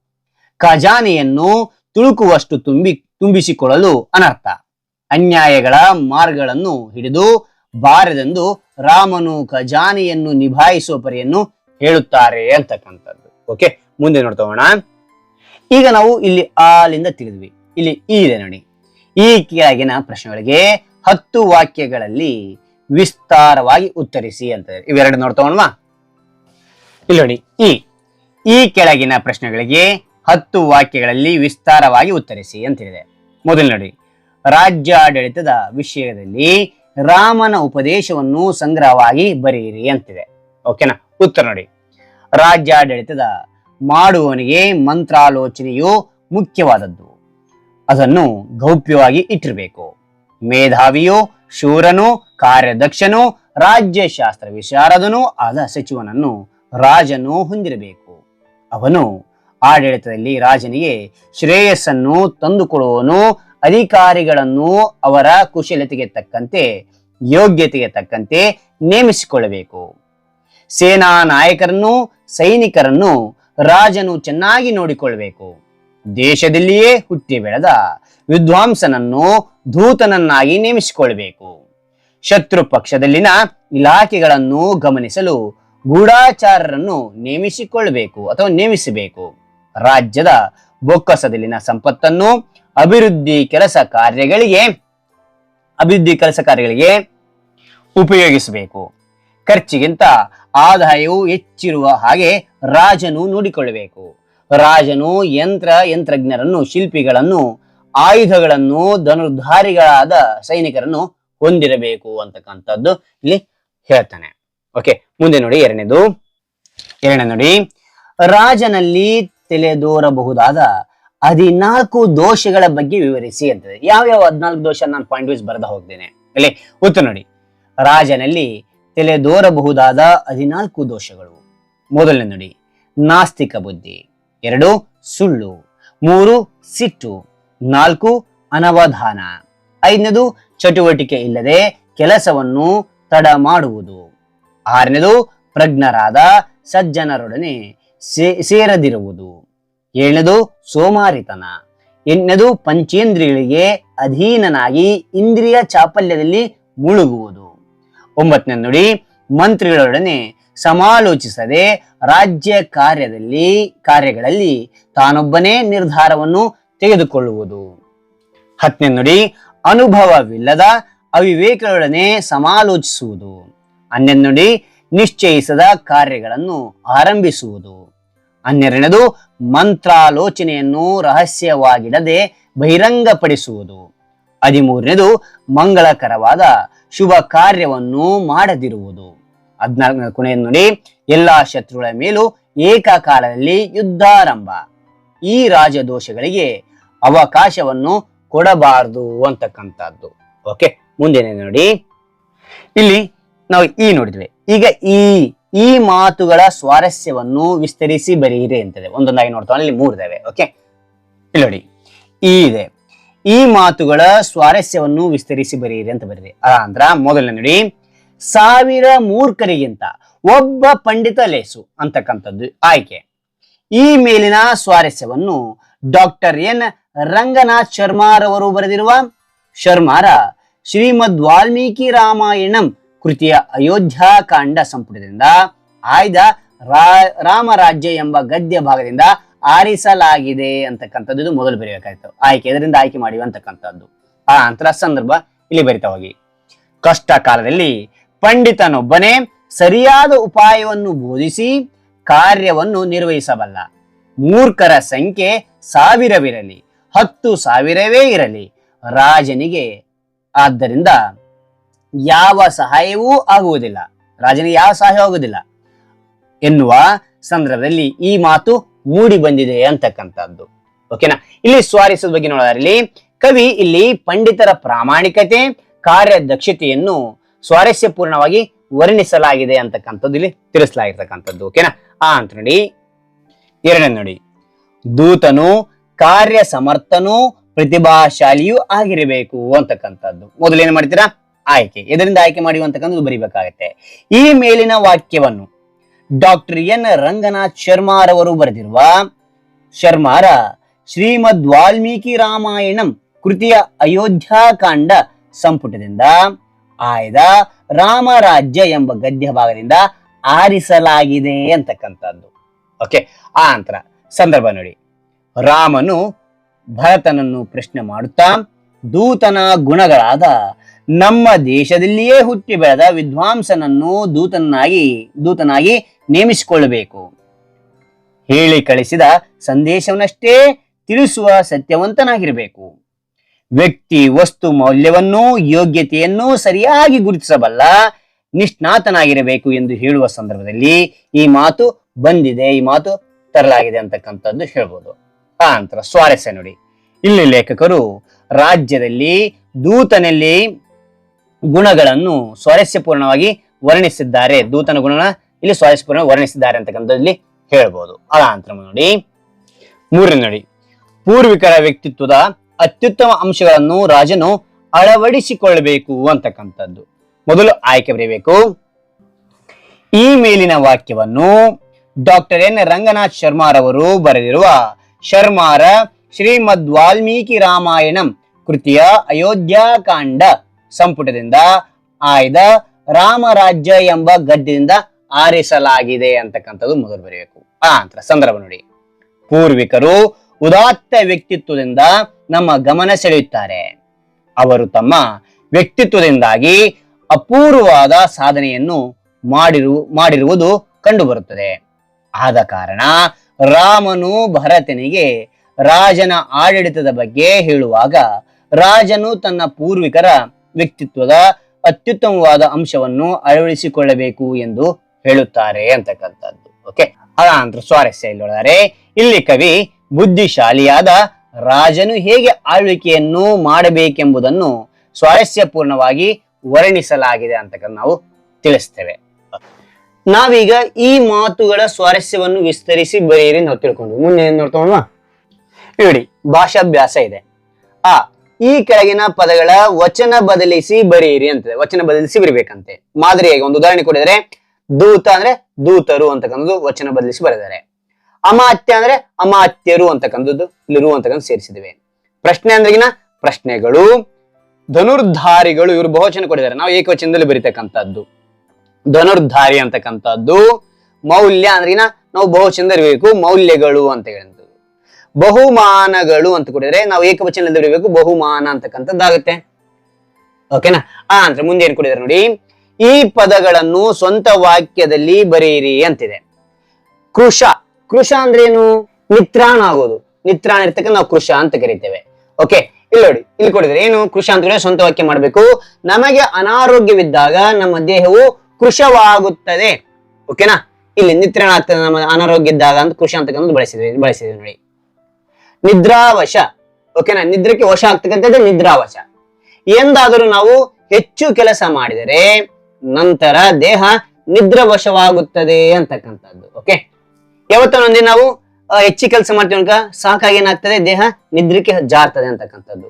ಖಜಾನೆಯನ್ನು ತುಳುಕುವಷ್ಟು ತುಂಬಿ, ತುಂಬಿಸಿಕೊಳ್ಳಲು ಅನರ್ಥ. ಅನ್ಯಾಯಗಳ ಮಾರ್ಗಗಳನ್ನು ಹಿಡಿದು ಬಾರದೆಂದು ರಾಮನು ಖಜಾನೆಯನ್ನು ನಿಭಾಯಿಸುವ ಪರಿಯನ್ನು ಹೇಳುತ್ತಾರೆ ಅಂತಕ್ಕಂಥದ್ದು. ಓಕೆ ಮುಂದೆ ನೋಡ್ತೋಣ ಈಗ ನಾವು ಇಲ್ಲಿ ಆಲಿಂದ ತಿಳಿದ್ವಿ. ಇಲ್ಲಿ ಈ ಇದೆ ನೋಡಿ ಈ ಕೆಳಗಿನ ಪ್ರಶ್ನೆಗಳಿಗೆ ಹತ್ತು ವಾಕ್ಯಗಳಲ್ಲಿ ವಿಸ್ತಾರವಾಗಿ ಉತ್ತರಿಸಿ ಅಂತ. ಇವೆರಡು ನೋಡ್ತೋಣ ಇಲ್ಲಿ ನೋಡಿ. ಈ ಈ ಕೆಳಗಿನ ಪ್ರಶ್ನೆಗಳಿಗೆ ಹತ್ತು ವಾಕ್ಯಗಳಲ್ಲಿ ವಿಸ್ತಾರವಾಗಿ ಉತ್ತರಿಸಿ ಅಂತಿದೆ ಮೊದಲು ನೋಡಿ. ರಾಜ್ಯಾಡಳಿತದ ವಿಷಯದಲ್ಲಿ ರಾಮನ ಉಪದೇಶವನ್ನು ಸಂಗ್ರಹವಾಗಿ ಬರೆಯಿರಿ ಅಂತಿದೆ. ಓಕೆನಾ ಉತ್ತರ ನೋಡಿ. ರಾಜ್ಯಾಡಳಿತದ ಮಾಡುವವನಿಗೆ ಮಂತ್ರಾಲೋಚನೆಯು ಮುಖ್ಯವಾದದ್ದು. ಅದನ್ನು ಗೌಪ್ಯವಾಗಿ ಇಟ್ಟಿರಬೇಕು. ಮೇಧಾವಿಯು, ಶೂರನು, ಕಾರ್ಯದಕ್ಷನು, ರಾಜ್ಯಶಾಸ್ತ್ರ ವಿಶಾರದನೂ ಆದ ಸಚಿವನನ್ನು ರಾಜನು ಹೊಂದಿರಬೇಕು. ಅವನು ಆಡಳಿತದಲ್ಲಿ ರಾಜನಿಗೆ ಶ್ರೇಯಸ್ಸನ್ನು ತಂದುಕೊಡುವವನು ಅಧಿಕಾರಿಗಳನ್ನು ಅವರ ಕುಶಲತೆಗೆ ತಕ್ಕಂತೆ ಯೋಗ್ಯತೆಗೆ ತಕ್ಕಂತೆ ನೇಮಿಸಿಕೊಳ್ಳಬೇಕು. ಸೇನಾ ನಾಯಕರನ್ನು ಸೈನಿಕರನ್ನು ರಾಜನು ಚೆನ್ನಾಗಿ ನೋಡಿಕೊಳ್ಳಬೇಕು. ದೇಶದಲ್ಲಿಯೇ ಹುಟ್ಟಿ ಬೆಳೆದ ವಿದ್ವಾಂಸನನ್ನು ದೂತನನ್ನಾಗಿ ನೇಮಿಸಿಕೊಳ್ಳಬೇಕು. ಶತ್ರು ಪಕ್ಷದಲ್ಲಿನ ಇಲಾಖೆಗಳನ್ನು ಗಮನಿಸಲು ಗೂಢಾಚಾರರನ್ನು ನೇಮಿಸಿಕೊಳ್ಳಬೇಕು ಅಥವಾ ನೇಮಿಸಬೇಕು. ರಾಜ್ಯದ ಬೊಕ್ಕಸದಲ್ಲಿನ ಸಂಪತ್ತನ್ನು ಅಭಿವೃದ್ಧಿ ಕೆಲಸ ಕಾರ್ಯಗಳಿಗೆ, ಅಭಿವೃದ್ಧಿ ಕೆಲಸ ಕಾರ್ಯಗಳಿಗೆ ಉಪಯೋಗಿಸಬೇಕು. ಖರ್ಚಿಗಿಂತ ಆದಾಯವು ಹೆಚ್ಚಿರುವ ಹಾಗೆ ರಾಜನು ನೋಡಿಕೊಳ್ಳಬೇಕು. ರಾಜನು ಯಂತ್ರ, ಯಂತ್ರಜ್ಞರನ್ನು, ಶಿಲ್ಪಿಗಳನ್ನು, ಆಯುಧಗಳನ್ನು, ಧನುರ್ಧಾರಿಗಳಾದ ಸೈನಿಕರನ್ನು ಹೊಂದಿರಬೇಕು ಅಂತಕ್ಕಂಥದ್ದು ಇಲ್ಲಿ ಹೇಳ್ತಾನೆ. ಓಕೆ ಮುಂದೆ ನೋಡಿ ಎರಡನೇದು. ಎರಡನೇ ನೋಡಿ, ರಾಜನಲ್ಲಿ ತಲೆದೋರಬಹುದಾದ ಹದಿನಾಲ್ಕು ದೋಷಗಳ ಬಗ್ಗೆ ವಿವರಿಸಿ ಅಂತದೆ. ಯಾವ ಯಾವ ಹದಿನಾಲ್ಕು ದೋಷ ನಾನು ಪಾಯಿಂಟ್ ವೈಸ್ ಬರೆದ ಹೋಗ್ತೇನೆ. ಇಲ್ಲಿ ಉತ್ತರ ನೋಡಿ. ರಾಜನಲ್ಲಿ ತಲೆದೋರಬಹುದಾದ ಹದಿನಾಲ್ಕು ದೋಷಗಳು. ಮೊದಲನೇ ನೋಡಿ. ನಾಸ್ತಿಕ ಬುದ್ಧಿ. ಎರಡು, ಸುಳ್ಳು. ಮೂರು, ಸಿಟ್ಟು. ನಾಲ್ಕು, ಅನವಧಾನ. ಐದನೇದು, ಚಟುವಟಿಕೆ ಇಲ್ಲದೆ ಕೆಲಸವನ್ನು ತಡ ಮಾಡುವುದು. ಆರನೇದು, ಪ್ರಜ್ಞರಾದ ಸಜ್ಜನರೊಡನೆ ಸೇರದಿರುವುದು. ಏಳನೇದು ಸೋಮಾರಿತನ. ಎಂಟನೇದು ಪಂಚೇಂದ್ರಿಯಗಳಿಗೆ ಅಧೀನನಾಗಿ ಇಂದ್ರಿಯ ಚಾಪಲ್ಯದಲ್ಲಿ ಮುಳುಗುವುದು. ಒಂಬತ್ತನೇ ನೋಡಿ, ಮಂತ್ರಿಗಳೊಡನೆ ಸಮಾಲೋಚಿಸದೆ ರಾಜ್ಯ ಕಾರ್ಯದಲ್ಲಿ, ಕಾರ್ಯಗಳಲ್ಲಿ ತಾನೊಬ್ಬನೇ ನಿರ್ಧಾರವನ್ನು ತೆಗೆದುಕೊಳ್ಳುವುದು. ಹತ್ತನೇ ನೋಡಿ, ಅನುಭವವಿಲ್ಲದ ಅವಿವೇಕಗಳೊಡನೆ ಸಮಾಲೋಚಿಸುವುದು. ಹನ್ನೆರಡು ನೋಡಿ, ನಿಶ್ಚಯಿಸದ ಕಾರ್ಯಗಳನ್ನು ಆರಂಭಿಸುವುದು. ಹನ್ನೆರಡನೇದು ಮಂತ್ರಾಲೋಚನೆಯನ್ನು ರಹಸ್ಯವಾಗಿಡದೆ ಬಹಿರಂಗಪಡಿಸುವುದು. ಹದಿಮೂರನೇದು ಮಂಗಳಕರವಾದ ಶುಭ ಕಾರ್ಯವನ್ನು ಮಾಡದಿರುವುದು. ಹದಿನಾಲ್ಕನೇ ಕೊನೆಯ ನೋಡಿ, ಎಲ್ಲಾ ಶತ್ರುಗಳ ಮೇಲೂ ಏಕಕಾಲದಲ್ಲಿ ಯುದ್ಧಾರಂಭ. ಈ ರಾಜದೋಷಗಳಿಗೆ ಅವಕಾಶವನ್ನು ಕೊಡಬಾರದು ಅಂತಕ್ಕಂಥದ್ದು. ಓಕೆ ಮುಂದಿನ ನೋಡಿ. ಇಲ್ಲಿ ನಾವು ಈ ನೋಡಿದ್ವಿ. ಈಗ ಈ ಈ ಮಾತುಗಳ ಸ್ವಾರಸ್ಯವನ್ನು ವಿಸ್ತರಿಸಿ ಬರೆಯಿರಿ ಅಂತದೆ. ಒಂದೊಂದಾಗಿ ನೋಡ್ತಾ ಇಲ್ಲಿ ಮೂರಿದಾವೆ. ಓಕೆ ಇಲ್ಲಿ ನೋಡಿ. ಈ ಇದೆ. ಈ ಮಾತುಗಳ ಸ್ವಾರಸ್ಯವನ್ನು ವಿಸ್ತರಿಸಿ ಬರೆಯಿರಿ ಅಂತ ಬರೀರಿ ಅದ ಅಂದ್ರ ಮೊದಲನೇ ನೋಡಿ. ಸಾವಿರ ಮೂರ್ಖರಿಗಿಂತ ಒಬ್ಬ ಪಂಡಿತ ಲೇಸು ಅಂತಕ್ಕಂಥದ್ದು ಆಯ್ಕೆ. ಈ ಮೇಲಿನ ಸ್ವಾರಸ್ಯವನ್ನು ಡಾಕ್ಟರ್ ಎನ್. ರಂಗನಾಥ್ ಶರ್ಮಾರವರು ಬರೆದಿರುವ ಶರ್ಮಾರ ಶ್ರೀಮದ್ ವಾಲ್ಮೀಕಿ ರಾಮಾಯಣಂ ಕೃತಿಯ ಅಯೋಧ್ಯಾಕಾಂಡ ಸಂಪುಟದಿಂದ ಆಯ್ದ ರಾಮರಾಜ್ಯ ಎಂಬ ಗದ್ಯ ಭಾಗದಿಂದ ಆರಿಸಲಾಗಿದೆ ಅಂತಕ್ಕಂಥದ್ದು ಇದು ಮೊದಲು ಬರೆಯಬೇಕಾಯ್ತು ಆಯ್ಕೆ, ಇದರಿಂದ ಆಯ್ಕೆ ಮಾಡಿವೆ ಅಂತಕ್ಕಂಥದ್ದು. ಆ ಅಂತರ ಸಂದರ್ಭ ಇಲ್ಲಿ ಬರಿತಾ ಹೋಗಿ. ಕಷ್ಟ ಕಾಲದಲ್ಲಿ ಪಂಡಿತನೊಬ್ಬನೇ ಸರಿಯಾದ ಉಪಾಯವನ್ನು ಬೋಧಿಸಿ ಕಾರ್ಯವನ್ನು ನಿರ್ವಹಿಸಬಲ್ಲ. ಮೂರ್ಖರ ಸಂಖ್ಯೆ ಸಾವಿರವಿರಲಿ, ಹತ್ತು ಸಾವಿರವೇ ಇರಲಿ. ರಾಜನಿಗೆ, ಆದ್ದರಿಂದ ಯಾವ ಸಹಾಯವೂ ಆಗುವುದಿಲ್ಲ. ರಾಜನಿಗೆ ಯಾವ ಸಹಾಯ ಆಗುವುದಿಲ್ಲ. ಎನ್ನುವ ಸಂದರ್ಭದಲ್ಲಿ ಈ ಮಾತು ಮೂಡಿ ಬಂದಿದೆ ಅಂತಕ್ಕಂಥದ್ದು. ಓಕೆನಾ ಇಲ್ಲಿ ಸ್ವಾರಿಸದ ಬಗ್ಗೆ ನೋಡೋದ್ರಲ್ಲಿ ಕವಿ ಇಲ್ಲಿ ಪಂಡಿತರ ಪ್ರಾಮಾಣಿಕತೆ, ಕಾರ್ಯದಕ್ಷತೆಯನ್ನು ಸ್ವಾರಸ್ಯಪೂರ್ಣವಾಗಿ ವರ್ಣಿಸಲಾಗಿದೆ ಅಂತಕ್ಕಂಥದ್ದು ಇಲ್ಲಿ ತಿಳಿಸಲಾಗಿರ್ತಕ್ಕಂಥದ್ದು. ಓಕೆನಾ ಆ ಅಂತ ನೋಡಿ. ಎರಡನೇ ನೋಡಿ. ದೂತನು ಕಾರ್ಯ ಸಮರ್ಥನೂ ಪ್ರತಿಭಾಶಾಲಿಯೂ ಆಗಿರಬೇಕು ಅಂತಕ್ಕಂಥದ್ದು. ಮೊದಲೇನು ಮಾಡ್ತೀರಾ? ಆಯ್ಕೆ, ಇದರಿಂದ ಆಯ್ಕೆ ಮಾಡಿ ಬರೀಬೇಕಾಗತ್ತೆ ಬರಿಬೇಕಾಗತ್ತೆ. ಈ ಮೇಲಿನ ವಾಕ್ಯವನ್ನು ಡಾಕ್ಟರ್ ಎನ್. ರಂಗನಾಥ್ ಶರ್ಮಾರವರು ಬರೆದಿರುವ ಶರ್ಮಾರ ಶ್ರೀಮದ್ ವಾಲ್ಮೀಕಿ ರಾಮಾಯಣಂ ಕೃತಿಯ ಅಯೋಧ್ಯಾಕಾಂಡ ಸಂಪುಟದಿಂದ ಆಯ್ದ ರಾಮರಾಜ್ಯ ಎಂಬ ಗದ್ಯ ಭಾಗದಿಂದ ಆರಿಸಲಾಗಿದೆ ಅಂತಕ್ಕಂಥದ್ದು. ಓಕೆ ಆ ನಂತರ ಸಂದರ್ಭ ನೋಡಿ. ರಾಮನು ಭರತನನ್ನು ಪ್ರಶ್ನೆ ಮಾಡುತ್ತಾ, ದೂತನ ಗುಣಗಳಾದ ನಮ್ಮ ದೇಶದಲ್ಲಿಯೇ ಹುಟ್ಟಿ ಬೆಳೆದ ವಿದ್ವಾಂಸನನ್ನು ದೂತನಾಗಿ ದೂತನಾಗಿ ನೇಮಿಸಿಕೊಳ್ಳಬೇಕು. ಹೇಳಿ ಕಳಿಸಿದ ಸಂದೇಶವನ್ನಷ್ಟೇ ತಿಳಿಸುವ ಸತ್ಯವಂತನಾಗಿರಬೇಕು. ವ್ಯಕ್ತಿ ವಸ್ತು ಮೌಲ್ಯವನ್ನು ಯೋಗ್ಯತೆಯನ್ನು ಸರಿಯಾಗಿ ಗುರುತಿಸಬಲ್ಲ ನಿಷ್ಣಾತನಾಗಿರಬೇಕು ಎಂದು ಹೇಳುವ ಸಂದರ್ಭದಲ್ಲಿ ಈ ಮಾತು ಬಂದಿದೆ, ಈ ಮಾತು ತರಲಾಗಿದೆ ಅಂತಕ್ಕಂಥದ್ದು ಹೇಳ್ಬೋದು. ಆ ನಂತರ ಸ್ವಾರಸ್ಯ ನೋಡಿ. ಇಲ್ಲಿ ಲೇಖಕರು ರಾಜ್ಯದಲ್ಲಿ ದೂತನಲ್ಲಿ ಗುಣಗಳನ್ನು ಸ್ವಾರಸ್ಯಪೂರ್ಣವಾಗಿ ವರ್ಣಿಸಿದ್ದಾರೆ. ದೂತನ ಗುಣನ ಇಲ್ಲಿ ಸ್ವಾರಸ್ಯಪೂರ್ಣ ವರ್ಣಿಸಿದ್ದಾರೆ ಅಂತಕ್ಕಂಥದ್ದು ಹೇಳ್ಬೋದು. ಅದ ನಂತರ ನೋಡಿ, ಮೂರನೇ ನೋಡಿ. ಪೂರ್ವಿಕರ ವ್ಯಕ್ತಿತ್ವದ ಅತ್ಯುತ್ತಮ ಅಂಶಗಳನ್ನು ರಾಜನು ಅಳವಡಿಸಿಕೊಳ್ಳಬೇಕು ಅಂತಕ್ಕಂಥದ್ದು. ಮೊದಲು ಆಯ್ಕೆ ಬರೀಬೇಕು. ಈ ಮೇಲಿನ ವಾಕ್ಯವನ್ನು ಡಾಕ್ಟರ್ ಎನ್. ರಂಗನಾಥ್ ಶರ್ಮಾರವರು ಬರೆದಿರುವ ಶರ್ಮಾರ ಶ್ರೀಮದ್ ವಾಲ್ಮೀಕಿ ರಾಮಾಯಣಂ ಕೃತಿಯ ಅಯೋಧ್ಯಾಕಾಂಡ. ಸಂಪುಟದಿಂದ ಆಯ್ದ ರಾಮರಾಜ್ಯ ಎಂಬ ಗದ್ಯದಿಂದ ಆರಿಸಲಾಗಿದೆ ಅಂತಕ್ಕಂಥದ್ದು ಮೊದಲು ಬರೆಯಬೇಕು. ಆ ನಂತರ ಸಂದರ್ಭ ನೋಡಿ. ಪೂರ್ವಿಕರು ಉದಾತ್ತ ವ್ಯಕ್ತಿತ್ವದಿಂದ ನಮ್ಮ ಗಮನ ಸೆಳೆಯುತ್ತಾರೆ. ಅವರು ತಮ್ಮ ವ್ಯಕ್ತಿತ್ವದಿಂದಾಗಿ ಅಪೂರ್ವವಾದ ಸಾಧನೆಯನ್ನು ಮಾಡಿರು, ಮಾಡಿರುವುದು ಕಂಡುಬರುತ್ತದೆ. ಆದ ಕಾರಣ ರಾಮನು ಭರತನಿಗೆ ರಾಜನ ಆಡಳಿತದ ಬಗ್ಗೆ ಹೇಳುವಾಗ ರಾಜನು ತನ್ನ ಪೂರ್ವಿಕರ ವ್ಯಕ್ತಿತ್ವದ ಅತ್ಯುತ್ತಮವಾದ ಅಂಶವನ್ನು ಅಳವಡಿಸಿಕೊಳ್ಳಬೇಕು ಎಂದು ಹೇಳುತ್ತಾರೆ ಅಂತಕ್ಕಂಥದ್ದು. ಓಕೆ ಅದಾನಂತರ ಸ್ವಾರಸ್ಯ ಇಲ್ಲಿ ಇಲ್ಲಿ ಕವಿ ಬುದ್ಧಿಶಾಲಿಯಾದ ರಾಜನು ಹೇಗೆ ಆಳ್ವಿಕೆಯನ್ನು ಮಾಡಬೇಕೆಂಬುದನ್ನು ಸ್ವಾರಸ್ಯಪೂರ್ಣವಾಗಿ ವರ್ಣಿಸಲಾಗಿದೆ ಅಂತಕ್ಕಂಥ ನಾವು ತಿಳಿಸ್ತೇವೆ. ನಾವೀಗ ಈ ಮಾತುಗಳ ಸ್ವಾರಸ್ಯವನ್ನು ವಿಸ್ತರಿಸಿ ಬರೆಯಿರಿ ನಾವು ತಿಳ್ಕೊಂಡು ಮುಂದೆ ಏನ್ ನೋಡ್ಕೊಂಡ್ವಾ ನೋಡಿ, ಭಾಷಾಭ್ಯಾಸ ಇದೆ. ಆ ಈ ಕೆಳಗಿನ ಪದಗಳ ವಚನ ಬದಲಿಸಿ ಬರೆಯಿರಿ ಅಂತ ವಚನ ಬದಲಿಸಿ ಬರಿಬೇಕಂತೆ. ಮಾದರಿಯಾಗಿ ಒಂದು ಉದಾಹರಣೆ ಕೊಡಿದರೆ, ದೂತ ಅಂದ್ರೆ ದೂತರು ಅಂತಕ್ಕಂಥದ್ದು ವಚನ ಬದಲಿಸಿ ಬರೆದಾರೆ. ಅಮಾತ್ಯ ಅಂದ್ರೆ ಅಮಾತ್ಯರು ಅಂತಕ್ಕಂಥದ್ದು ಇಲ್ಲಿರು ಅಂತಕ್ಕಂಥ ಸೇರಿಸಿದಿವೆ ಪ್ರಶ್ನೆ ಅಂದ್ರಗಿನ ಪ್ರಶ್ನೆಗಳು. ಧನುರ್ಧಾರಿಗಳು ಇವರು ಬಹುವಚನ ಕೊಟ್ಟಿದ್ದಾರೆ ನಾವು ಏಕವಚನದಲ್ಲಿ ಬರೀತಕ್ಕಂಥದ್ದು. ಧನುರ್ಧಾರಿ ಅಂತಕ್ಕಂಥದ್ದು. ಮೌಲ್ಯ ಅಂದ್ರಗಿನ ನಾವು ಬಹುವಚನದಲ್ಲಿ ಬೇಕು ಮೌಲ್ಯಗಳು ಅಂತ ಹೇಳುವಂಥದ್ದು ಬಹುಮಾನಗಳು ಅಂತ ಕೊಟ್ಟಿದ್ರೆ ನಾವು ಏಕವಚನದಲ್ಲಿ ಬರೀಬೇಕು ಬಹುಮಾನ ಅಂತಕ್ಕಂಥದ್ದಾಗುತ್ತೆ. ಓಕೆನಾ ಆ ಅಂದ್ರೆ ಮುಂದೆ ಏನ್ ನೋಡಿ, ಈ ಪದಗಳನ್ನು ಸ್ವಂತ ವಾಕ್ಯದಲ್ಲಿ ಬರೆಯಿರಿ ಅಂತಿದೆ. ಕೃಷ ಕೃಷ ಅಂದ್ರೆ ಏನು? ನಿತ್ರಾಣ ಆಗೋದು. ನಿತ್ರಾಣ ಇರ್ತಕ್ಕ ನಾವು ಕೃಷ ಅಂತ ಕರಿತೇವೆ. ಓಕೆ ಇಲ್ಲಿ ನೋಡಿ, ಇಲ್ಲಿ ಕೊಡಿದ್ರೆ ಏನು? ಕೃಷ ಅಂತ ಹೇಳಿದ್ರೆ ಸ್ವಂತ ವಾಕ್ಯ ಮಾಡಬೇಕು. ನಮಗೆ ಅನಾರೋಗ್ಯವಿದ್ದಾಗ ನಮ್ಮ ದೇಹವು ಕೃಷವಾಗುತ್ತದೆ. ಓಕೆನಾ ಇಲ್ಲಿ ನಿತ್ರಾಣ ಆಗ್ತದೆ, ನಮ್ಮ ಅನಾರೋಗ್ಯ ಇದ್ದಾಗ ಅಂತ ಕೃಷ ಅಂತಕ್ಕಂಥದ್ದು ಬಳಸಿದ್ವಿ ಬಳಸಿದ್ವಿ ನೋಡಿ. ನಿದ್ರಾವಶ. ಓಕೆನಾ ನಿದ್ರಕ್ಕೆ ವಶ ಆಗ್ತಕ್ಕಂಥದ್ದು ನಿದ್ರಾವಶ. ಎಂದಾದರೂ ನಾವು ಹೆಚ್ಚು ಕೆಲಸ ಮಾಡಿದರೆ ನಂತರ ದೇಹ ನಿದ್ರವಶವಾಗುತ್ತದೆ ಅಂತಕ್ಕಂಥದ್ದು. ಓಕೆ ಯಾವತ್ತೊಂದಿ ನಾವು ಹೆಚ್ಚು ಕೆಲಸ ಮಾಡ್ತೀವಿ ಸಾಕಾಗಿ ಏನಾಗ್ತದೆ? ದೇಹ ನಿದ್ರಕ್ಕೆ ಜಾರ್ತದೆ ಅಂತಕ್ಕಂಥದ್ದು.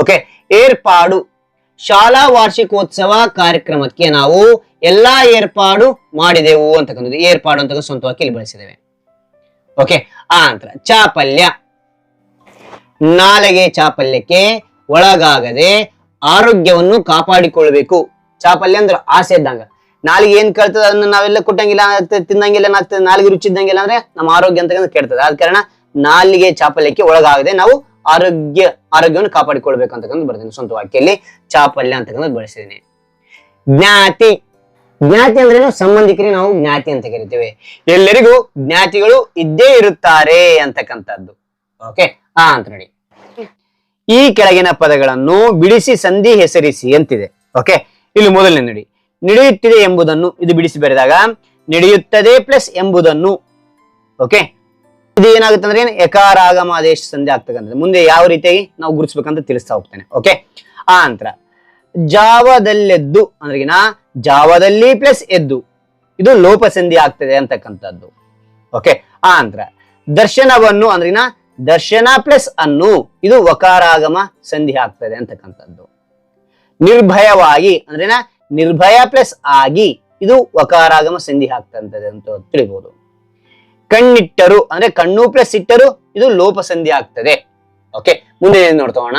ಓಕೆ ಏರ್ಪಾಡು. ಶಾಲಾ ವಾರ್ಷಿಕೋತ್ಸವ ಕಾರ್ಯಕ್ರಮಕ್ಕೆ ನಾವು ಎಲ್ಲಾ ಏರ್ಪಾಡು ಮಾಡಿದೆವು ಅಂತಕ್ಕಂಥದ್ದು. ಏರ್ಪಾಡು ಅಂತ ಸ್ವಂತವಾಗಿ ಇಲ್ಲಿ ಬಳಸಿದ್ದೇವೆ. ಓಕೆ ಆ ನಂತರ ಚಾಪಲ್ಯ. ನಾಲೆಗೆ ಚಾಪಲ್ಯಕ್ಕೆ ಒಳಗಾಗದೆ ಆರೋಗ್ಯವನ್ನು ಕಾಪಾಡಿಕೊಳ್ಬೇಕು. ಚಾಪಲ್ಯ ಅಂದ್ರೆ ಆಸೆ ಇದ್ದಂಗ. ನಾಲಿಗೆ ಏನ್ ಕೇಳ್ತದ ಅದನ್ನ ನಾವೆಲ್ಲ ಕೊಟ್ಟಂಗಿಲ್ಲ ತಿಂದಂಗಿಲ್ಲ ಏನಾಗ್ತದೆ ನಾಲಿಗೆ ರುಚಿ ಇದ್ದಂಗಿಲ್ಲ ಅಂದ್ರೆ ನಮ್ಮ ಆರೋಗ್ಯ ಅಂತ ಕೇಳ್ತದೆ. ಆದ ಕಾರಣ ನಾಲಿಗೆ ಚಾಪಲ್ಯಕ್ಕೆ ಒಳಗಾಗದೆ ನಾವು ಆರೋಗ್ಯ, ಆರೋಗ್ಯವನ್ನು ಕಾಪಾಡಿಕೊಳ್ಬೇಕು ಅಂತಕ್ಕಂಥ ಬರ್ತೀನಿ ಸ್ವಂತ ವಾಕ್ಯಲ್ಲಿ ಚಾಪಲ್ಯ ಅಂತಕ್ಕಂಥ ಬಳಸಿದ್ದೀನಿ. ಜ್ಞಾತಿ. ಜ್ಞಾತಿ ಅಂದ್ರೆ? ಸಂಬಂಧಿಕರಿಗೆ ನಾವು ಜ್ಞಾತಿ ಅಂತ ಕರಿತೇವೆ. ಎಲ್ಲರಿಗೂ ಜ್ಞಾತಿಗಳು ಇದ್ದೇ ಇರುತ್ತಾರೆ ಅಂತಕ್ಕಂಥದ್ದು. ಓಕೆ ಆ, ಅಂತ ನೋಡಿ. ಈ ಕೆಳಗಿನ ಪದಗಳನ್ನು ಬಿಡಿಸಿ ಸಂಧಿ ಹೆಸರಿಸಿ ಅಂತಿದೆ. ಓಕೆ? ಇಲ್ಲಿ ಮೊದಲನೇ ನೋಡಿ. ನಡೆಯುತ್ತಿದೆ ಎಂಬುದನ್ನು ಇದು ಬಿಡಿಸಿ ಬರೆದಾಗ, ನಡೆಯುತ್ತದೆ ಪ್ಲಸ್ ಎಂಬುದನ್ನು. ಓಕೆ? ಇದು ಏನಾಗುತ್ತೆ ಅಂದ್ರೆ ಏನು? ಯಕಾರಾಗಮ ಆದೇಶ ಸಂಧಿ ಆಗ್ತಕ್ಕಂಥದ್ದು ಮುಂದೆ ಯಾವ ರೀತಿಯಾಗಿ ನಾವು ಗುರುತಿಸ್ಬೇಕಂತ ತಿಳಿಸ್ತಾ ಹೋಗ್ತೇನೆ. ಓಕೆ? ಆ ನಂತರ, ಜಾವದಲ್ಲೆದ್ದು ಅಂದ್ರೆಗಿನ ಜಾವದಲ್ಲಿ ಪ್ಲಸ್ ಎದ್ದು. ಇದು ಲೋಪ ಸಂಧಿ ಆಗ್ತದೆ ಅಂತಕ್ಕಂಥದ್ದು. ಓಕೆ? ಆ ನಂತರ, ದರ್ಶನವನ್ನು ಅಂದ್ರಿನ ದರ್ಶನ ಪ್ಲಸ್ ಅನ್ನು ಇದು ವಕಾರಾಗಮ ಸಂಧಿ ಆಗ್ತದೆ ಅಂತಕ್ಕಂಥದ್ದು. ನಿರ್ಭಯವಾಗಿ ಅಂದ್ರೆ ನಿರ್ಭಯ ಪ್ಲಸ್ ಆಗಿ ಇದು ವಕಾರಾಗಮ ಸಂಧಿ ಆಗ್ತಂತದೆ ಅಂತ ತಿಳಿಬಹುದು ಕಣ್ಣಿಟ್ಟರು ಅಂದ್ರೆ ಕಣ್ಣು ಪ್ಲಸ್ ಇಟ್ಟರು ಇದು ಲೋಪ ಸಂಧಿ ಆಗ್ತದೆ. ಓಕೆ ಮುಂದೆ ನೋಡ್ತೋಣ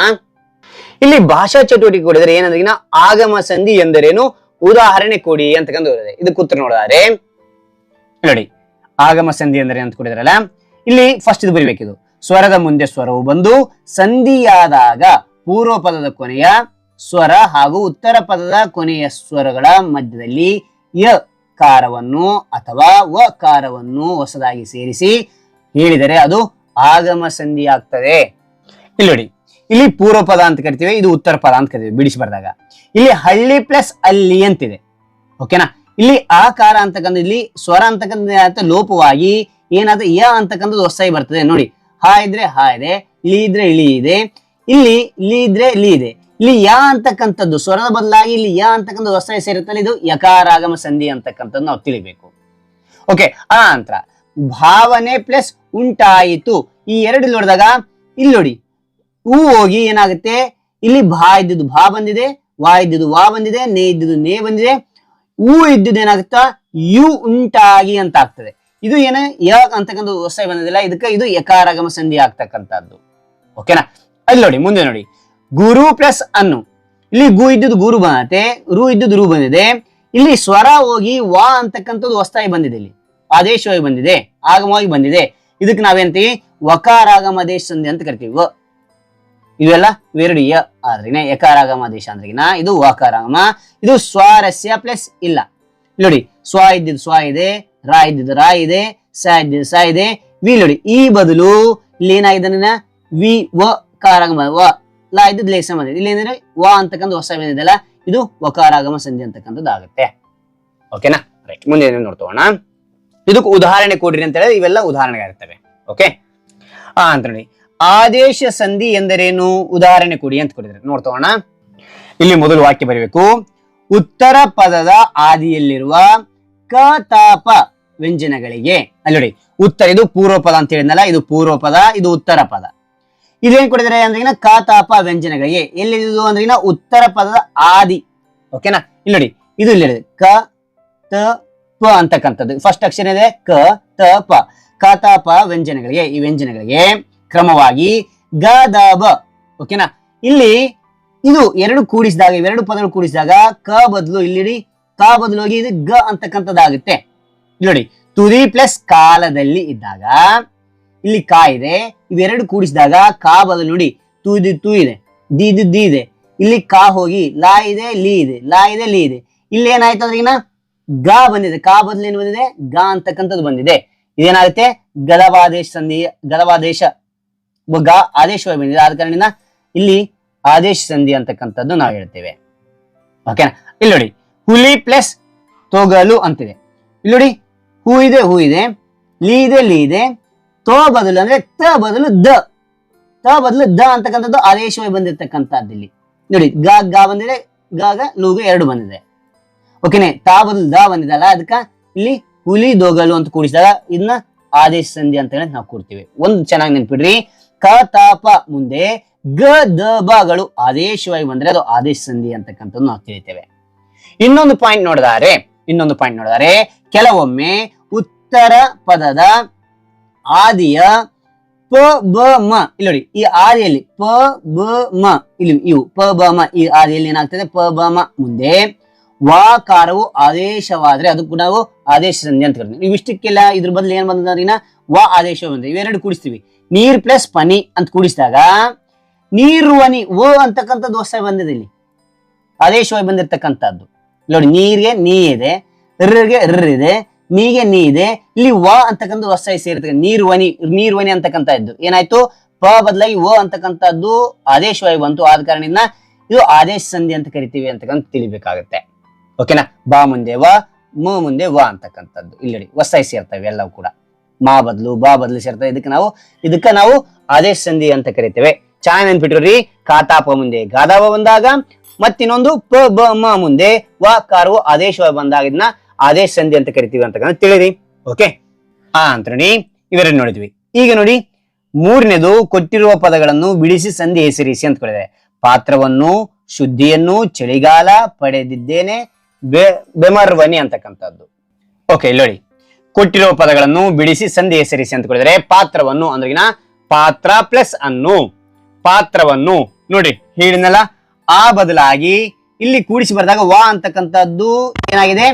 ಇಲ್ಲಿ ಭಾಷಾ ಚಟುವಟಿಕೆ ಕೊಡಿದ್ರೆ ಏನಂದ್ರೆ ಆಗಮ ಸಂಧಿ ಎಂದರೇನು? ಉದಾಹರಣೆ ಕೊಡಿ ಅಂತಕ್ಕಂಥ ಇದೆ ಉತ್ತರ ನೋಡಿದರೆ. ನೋಡಿ, ಆಗಮ ಸಂಧಿ ಎಂದರೆ ಅಂತ ಕೊಡಿದ್ರಲ್ಲ ಇಲ್ಲಿ ಫಸ್ಟ್ ಇದು ಬರಿಬೇಕಿದು. ಸ್ವರದ ಮುಂದೆ ಸ್ವರವು ಬಂದು ಸಂಧಿಯಾದಾಗ ಪೂರ್ವ ಪದದ ಕೊನೆಯ ಸ್ವರ ಹಾಗೂ ಉತ್ತರ ಪದದ ಕೊನೆಯ ಸ್ವರಗಳ ಮಧ್ಯದಲ್ಲಿ ಯ ಕಾರವನ್ನು ಅಥವಾ ವ ಕಾರವನ್ನು ಹೊಸದಾಗಿ ಸೇರಿಸಿ ಹೇಳಿದರೆ ಅದು ಆಗಮ ಸಂಧಿ ಆಗ್ತದೆ. ಇಲ್ಲಿ ನೋಡಿ, ಇಲ್ಲಿ ಪೂರ್ವ ಪದ ಅಂತ ಕರಿತೀವಿ, ಇದು ಉತ್ತರ ಪದ ಅಂತ ಕರಿತೀವಿ, ಬಿಡಿಸಿ ಬರೆದಾಗ. ಇಲ್ಲಿ ಹಳ್ಳಿ ಪ್ಲಸ್ ಅಲ್ಲಿ ಅಂತಿದೆ. ಓಕೆನಾ? ಇಲ್ಲಿ ಆಕಾರ ಅಂತಕ್ಕಂಥ ಇಲ್ಲಿ ಸ್ವರ ಅಂತಕ್ಕಂಥ ಲೋಪವಾಗಿ ಏನಾದ್ರೂ ಯ ಅಂತಕ್ಕಂಥದ್ದು ಹೊಸಾಗಿ ಬರ್ತದೆ. ನೋಡಿ ಹಾ ಇದ್ರೆ ಹಾ ಇದೆ, ಲಿ ಇದ್ರೆ ಇಳಿ ಇದೆ. ಇಲ್ಲಿ ಲಿ ಇದ್ರೆ ಲಿ ಇದೆ. ಇಲ್ಲಿ ಯಾ ಅಂತಕ್ಕಂಥದ್ದು, ಸ್ವರದ ಬದಲಾಗಿ ಇಲ್ಲಿ ಯಾ ಅಂತಕ್ಕಂಥ ಹೊಸ ಸೇರುತ್ತಲ್ಲ ಇದು ಯಕಾರಾಗಮ ಸಂಧಿ ಅಂತಕ್ಕಂಥದ್ದು ನಾವು ತಿಳಿಬೇಕು. ಓಕೆ ಆ ನಂತರ ಭಾವನೆ ಪ್ಲಸ್ ಉಂಟಾಯಿತು. ಈ ಎರಡು ನೋಡಿದಾಗ, ಇಲ್ಲಿ ನೋಡಿ ಹೂ ಹೋಗಿ ಏನಾಗುತ್ತೆ? ಇಲ್ಲಿ ಭಾ ಇದ್ದಿದ್ದು ಭಾ ಬಂದಿದೆ, ವಾ ಇದ್ದಿದ್ದು ವಾ ಬಂದಿದೆ, ನೇ ಇದ್ದಿದ್ದು ನೇ ಬಂದಿದೆ. ಹೂ ಇದ್ದಿದ್ದು ಏನಾಗುತ್ತಾ? ಯು ಉಂಟಾಗಿ ಅಂತ ಆಗ್ತದೆ. ಇದು ಏನ ಯ ಅಂತಕ್ಕಂಥ ಹೊಸ ಬಂದಿಲ್ಲ ಇದಕ್ಕೆ ಇದು ಯಕಾರಾಗಮ ಸಂಧಿ ಆಗ್ತಕ್ಕಂಥದ್ದು. ಓಕೆನಾ ಅಲ್ಲಿ ನೋಡಿ, ಮುಂದೆ ನೋಡಿ. ಗುರು ಪ್ಲಸ್ ಅನ್ನು. ಇಲ್ಲಿ ಗು ಇದ್ದುದು ಗುರು ಬಂದತೆ, ರು ಇದ್ದುದು ರು ಬಂದಿದೆ. ಇಲ್ಲಿ ಸ್ವರ ಹೋಗಿ ವಾ ಅಂತಕ್ಕಂಥದ್ದು ವಸ್ತಾಯಿ ಬಂದಿದೆ ಇಲ್ಲಿ. ಆದೇಶವಾಗಿ ಬಂದಿದೆ, ಆಗಮವಾಗಿ ಬಂದಿದೆ. ಇದಕ್ಕೆ ನಾವೇಂತೀವಿ? ವಕಾರಾಗಮ ದೇಶ ಸಂಧಿ ಅಂತ ಕರಿತೀವಿ. ವ. ಇವೆಲ್ಲ ಇವೆರಡು ಯ ಆದ್ರೆ ಯಕಾರಾಗಮ ದೇಶ ಅಂದ್ರಿಗಿನ ಇದು ವಕಾರಾಗಮ. ಇದು ಸ್ವಾರಸ್ಯ ಪ್ಲಸ್ ಇಲ್ಲ ನೋಡಿ, ಸ್ವ ಇದ್ದಿದ್ದು ಸ್ವ ಇದೆ ರಾ ಇದ್ದಿದ್ದು ರಾ ಇದೆ ಸ ವಿ ನೋಡಿ ಈ ಬದಲು ಇಲ್ಲಿ ಏನಾಗಿದೆ ನನ್ನ? ವಿ, ವ, ಕಾರಾಗಮ, ವ. ಲಾ ಇದ್ದದ್ದು ಲೇಸ ಇಲ್ಲಿ ಏನಂದ್ರೆ ವ ಅಂತಕ್ಕಂಥ ಹೊಸ ಬಂದಿದೆಲ್ಲ ಇದು ವಕಾರಾಗಮ ಸಂಧಿ ಅಂತಕ್ಕಂಥದ್ದು ಆಗುತ್ತೆ. ಓಕೆನಾ ರೈಟ್ ಮುಂದೆ ಏನೇನು ನೋಡ್ತೋಣ ಇದಕ್ಕೆ ಉದಾಹರಣೆ ಕೊಡ್ರಿ ಅಂತ ಹೇಳಿದ್ರೆ ಇವೆಲ್ಲ ಉದಾಹರಣೆಗಳಿರ್ತವೆ ಓಕೆ ಆ, ಅಂತ ನೋಡಿ. ಆದೇಶ ಸಂಧಿ ಎಂದರೇನು? ಉದಾಹರಣೆ ಕೊಡಿ ಅಂತ ಕೊಡಿದ್ರೆ. ನೋಡ್ತೋಣ ಇಲ್ಲಿ ಮೊದಲು ವಾಕ್ಯ ಬರೀಬೇಕು. ಉತ್ತರ ಪದದ ಆದಿಯಲ್ಲಿರುವ ಕ ತಾಪ ವ್ಯಂಜನಗಳಿಗೆ. ಅಲ್ಲಿ ಉತ್ತರ ಇದು ಪೂರ್ವ ಪದ ಅಂತ ಹೇಳಿದ್ನಲ್ಲ, ಇದು ಪೂರ್ವ ಪದ ಇದು ಉತ್ತರ ಪದ. ಇದೇನ್ ಕೊಡಿದ್ರೆ ಅಂದ್ರೆ ಕ ತಾಪ ವ್ಯಂಜನಗಳಿಗೆ. ಎಲ್ಲಿದು ಅಂದ್ರೆ ಉತ್ತರ ಪದದ ಆದಿ. ಓಕೆನಾ ಇಲ್ಲಿ ನೋಡಿ, ಇದು ಇಲ್ಲಿ. ಕ ತ ಪ ಅಂತಕ್ಕಂಥದ್ದು. ಫಸ್ಟ್ ಅಕ್ಷರ ಇದೆ ಕ ತ ಪ ಕ ತ ಪ ವ್ಯಂಜನಗಳಿಗೆ. ಈ ವ್ಯಂಜನಗಳಿಗೆ ಕ್ರಮವಾಗಿ ಗ ದ ಬ ಓಕೆನಾ ಇಲ್ಲಿ ಇದು ಎರಡು ಕೂಡಿಸಿದಾಗ, ಇವೆರಡು ಪದಗಳು ಕೂಡಿಸಿದಾಗ ಕ ಬದಲು ಇಲ್ಲಿ ಕ ಬದಲು ಹೋಗಿ ಇದು ಗ ಅಂತಕ್ಕಂಥದ್ದಾಗುತ್ತೆ. ನೋಡಿ, ತುದಿ ಪ್ಲಸ್ ಕಾಲದಲ್ಲಿ ಇದ್ದಾಗ, ಇಲ್ಲಿ ಕಾ ಇದೆ, ಇವೆರಡು ಕೂಡಿಸಿದಾಗ ಕಾ ಬದಲು ನೋಡಿ, ತುದಿ ತು ಇದೆ ದಿದು ದಿ ಇದೆ. ಇಲ್ಲಿ ಕಾ ಹೋಗಿ, ಲಾ ಇದೆ, ಲೀ ಇದೆ, ಲಾ ಇದೆ, ಲೀ ಇದೆ. ಇಲ್ಲಿ ಏನಾಯ್ತು ಅಂದ್ರೆ ಗ ಬಂದಿದೆ, ಕಾ ಬದಲು ಏನು ಬಂದಿದೆ? ಗ ಅಂತಕ್ಕಂಥದ್ದು ಬಂದಿದೆ. ಇದೇನಾಗುತ್ತೆ? ಗಲವಾದೇಶ ಸಂಧಿ, ಗಲವಾದೇಶ ಗ ಆದೇಶವಾಗಿ ಬಂದಿದೆ. ಆದ ಕಾರಣ ಇಲ್ಲಿ ಆದೇಶ ಸಂಧಿ ಅಂತಕ್ಕಂಥದ್ದು ನಾವು ಹೇಳ್ತೇವೆ. ಓಕೆನಾ ಇಲ್ಲಿ ನೋಡಿ ಹುಲಿ ಪ್ಲಸ್ ತೊಗಲು ಅಂತಿದೆ. ಇಲ್ಲಿ ನೋಡಿ, ಹೂ ಇದೆ ಹೂ ಇದೆ. ಲಿ ಇದೆ ಲಿ ಇದೆ. ತೋ ಬದಲು ಅಂದ್ರೆ ತ ಬದಲು ದ. ತ ಬದಲು ದ ಅಂತಕ್ಕಂಥದ್ದು ಆದೇಶವಾಗಿ ಬಂದಿರತಕ್ಕಂಥದ್ದು ಇಲ್ಲಿ. ನೋಡಿ, ಗ ಗ ಬಂದಿದೆ ಗಾಗ ಲೂಗು ಎರಡು ಬಂದಿದೆ. ಓಕೆನೆ ತಾ ಬದಲು ದ ಬಂದಿದಲ್ಲ, ಅದಕ್ಕ ಇಲ್ಲಿ ಹುಲಿ, ದೋಗಲು ಅಂತ ಕೂಡಿಸಿದಾಗ ಇದನ್ನ ಆದೇಶ ಸಂಧಿ ಅಂತ ಹೇಳಿ ನಾವು ಕೂಡ್ತೀವಿ. ಒಂದು ಚೆನ್ನಾಗಿ ನೆನ್ಪಿಡ್ರಿ. ಕ ತಾಪ ಮುಂದೆ ಗ, ದ ಬಗಳು ಆದೇಶವಾಗಿ ಬಂದ್ರೆ ಅದು ಆದೇಶ ಸಂಧಿ ಅಂತಕ್ಕಂಥದ್ದು ನಾವು ತಿಳಿತೇವೆ. ಇನ್ನೊಂದು ಪಾಯಿಂಟ್ ನೋಡಿದಾರೆ, ಇನ್ನೊಂದು ಪಾಯಿಂಟ್ ನೋಡಿದಾರೆ. ಕೆಲವೊಮ್ಮೆ ಉತ್ತರ ಪದದ ಆದಿಯ ಪ ಬ ಮ. ಇಲ್ಲಿ ನೋಡಿ, ಈ ಆದಿಯಲ್ಲಿ ಪ ಬ ಮ. ಇಲ್ಲಿ ಇವು ಪ ಬ ಮ. ಈ ಆದಿಯಲ್ಲಿ ಏನಾಗ್ತದೆ? ಪ ಬ ಮ. ಮುಂದೆ ವಾಕಾರವು ಆದೇಶವಾದ್ರೆ ಅದಕ್ಕೂ ನಾವು ಆದೇಶ ಸಂಧಿ ಅಂತ ಕರಿತೀವಿ. ನೀವು ಇಷ್ಟಕ್ಕೆಲ್ಲ ಇದ್ರ ಬದಲು ಏನ್ ಬಂದ್ರಿನ ವಾ ಆದೇಶ ಬಂದ್ರೆ ಇವೆರಡು ಕೂಡಿಸ್ತೀವಿ. ನೀರ್ ಪ್ಲಸ್ ಪನಿ ಅಂತ ಕೂಡಿಸಿದಾಗ ನೀರುವನಿ ಓ ಅಂತಕ್ಕಂಥ ಹೊಸ ಬಂದಿದೆ ಇಲ್ಲಿ. ಆದೇಶವಾಗಿ ಬಂದಿರತಕ್ಕಂಥದ್ದು. ನೋಡಿ, ನೀರಿಗೆ ನೀ ಇದೆ ರಿಗೆ ರ್ ಇದೆ ನೀಗೆ ನೀ ಇದೆ, ಇಲ್ಲಿ ವ ಅಂತಕ್ಕಂಥ ನೀರ್ ಸೇರ್ತಕ್ಕ ನೀರ್ ವನಿ ಅಂತಕ್ಕಂಥ ಇದ್ದು ಏನಾಯ್ತು? ಪ ಬದಲಾಗಿ ವ ಅಂತಕ್ಕಂಥದ್ದು ಆದೇಶವಾಗಿ ಬಂತು. ಆದ ಕಾರಣದಿಂದ ಇದು ಆದೇಶ ಸಂಧಿ ಅಂತ ಕರಿತೀವಿ ಅಂತಕ್ಕಂಥ ತಿಳಿಬೇಕಾಗತ್ತೆ. ಓಕೆನಾ? ಬಾ ಮುಂದೆ ವ, ಮ ಮುಂದೆ ವ ಅಂತಕ್ಕಂಥದ್ದು. ಇಲ್ಲಿ ಹೊಸ ಸೇರ್ತವೆ ಎಲ್ಲವೂ ಕೂಡ. ಮಾ ಬದಲು, ಬಾ ಬದಲು ಸೇರ್ತವೆ ಇದಕ್ಕೆ ನಾವು ಇದಕ್ಕೆ ನಾವು ಆದೇಶ ಸಂಧಿ ಅಂತ ಕರಿತೇವೆ. ಚೆನ್ನಾಗಿ ನೆನ್ಪಿಟ್ರಿ ಕಾತಾಪ ಮುಂದೆ. ಗಾದಾವ ಬಂದಾಗ ಮತ್ತಿನ್ನೊಂದು ಪ, ಬ, ಮ ಮುಂದೆ ವ ಕಾರವು ಆದೇಶವಾಗಿ ಬಂದಾಗ ಇದನ್ನ ಆದೇಶ ಸಂಧಿ ಅಂತ ಕರಿತೀವಿ ಅಂತಕ್ಕಂಥ ತಿಳಿರಿ. ಓಕೆ? ಆ ಅಂತರಣಿ ಇವೆರಡು ನೋಡಿದ್ವಿ. ಈಗ ನೋಡಿ ಮೂರನೇದು ಕೊಟ್ಟಿರುವ ಪದಗಳನ್ನು ಬಿಡಿಸಿ ಸಂಧಿ ಹೆಸರಿಸಿ ಅಂತ ಕೊಡಿದೆ ಪಾತ್ರವನ್ನು, ಶುದ್ಧಿಯನ್ನು, ಚಳಿಗಾಲ ಪಡೆದಿದ್ದೇನೆ, ಬೆ, ಬೆಮರ್ವನಿ ಅಂತಕ್ಕಂಥದ್ದು. ಓಕೆ ನೋಡಿ. ಕೊಟ್ಟಿರುವ ಪದಗಳನ್ನು ಬಿಡಿಸಿ ಸಂಧಿ ಹೆಸರಿಸಿ ಅಂತ ಕೊಡಿದರೆ ಪಾತ್ರವನ್ನು ಅಂದ್ರಗಿನ ಪಾತ್ರ ಪ್ಲಸ್ ಅನ್ನು. ಪಾತ್ರವನ್ನು ನೋಡಿ, ಹೇಳಿದ್ನಲ್ಲ? ಆ ಬದಲಾಗಿ ಇಲ್ಲಿ ಕೂಡಿಸಿ ಬರೆದಾಗ ವಾ ಅಂತಕ್ಕಂಥದ್ದು ಏನಾಗಿದೆ?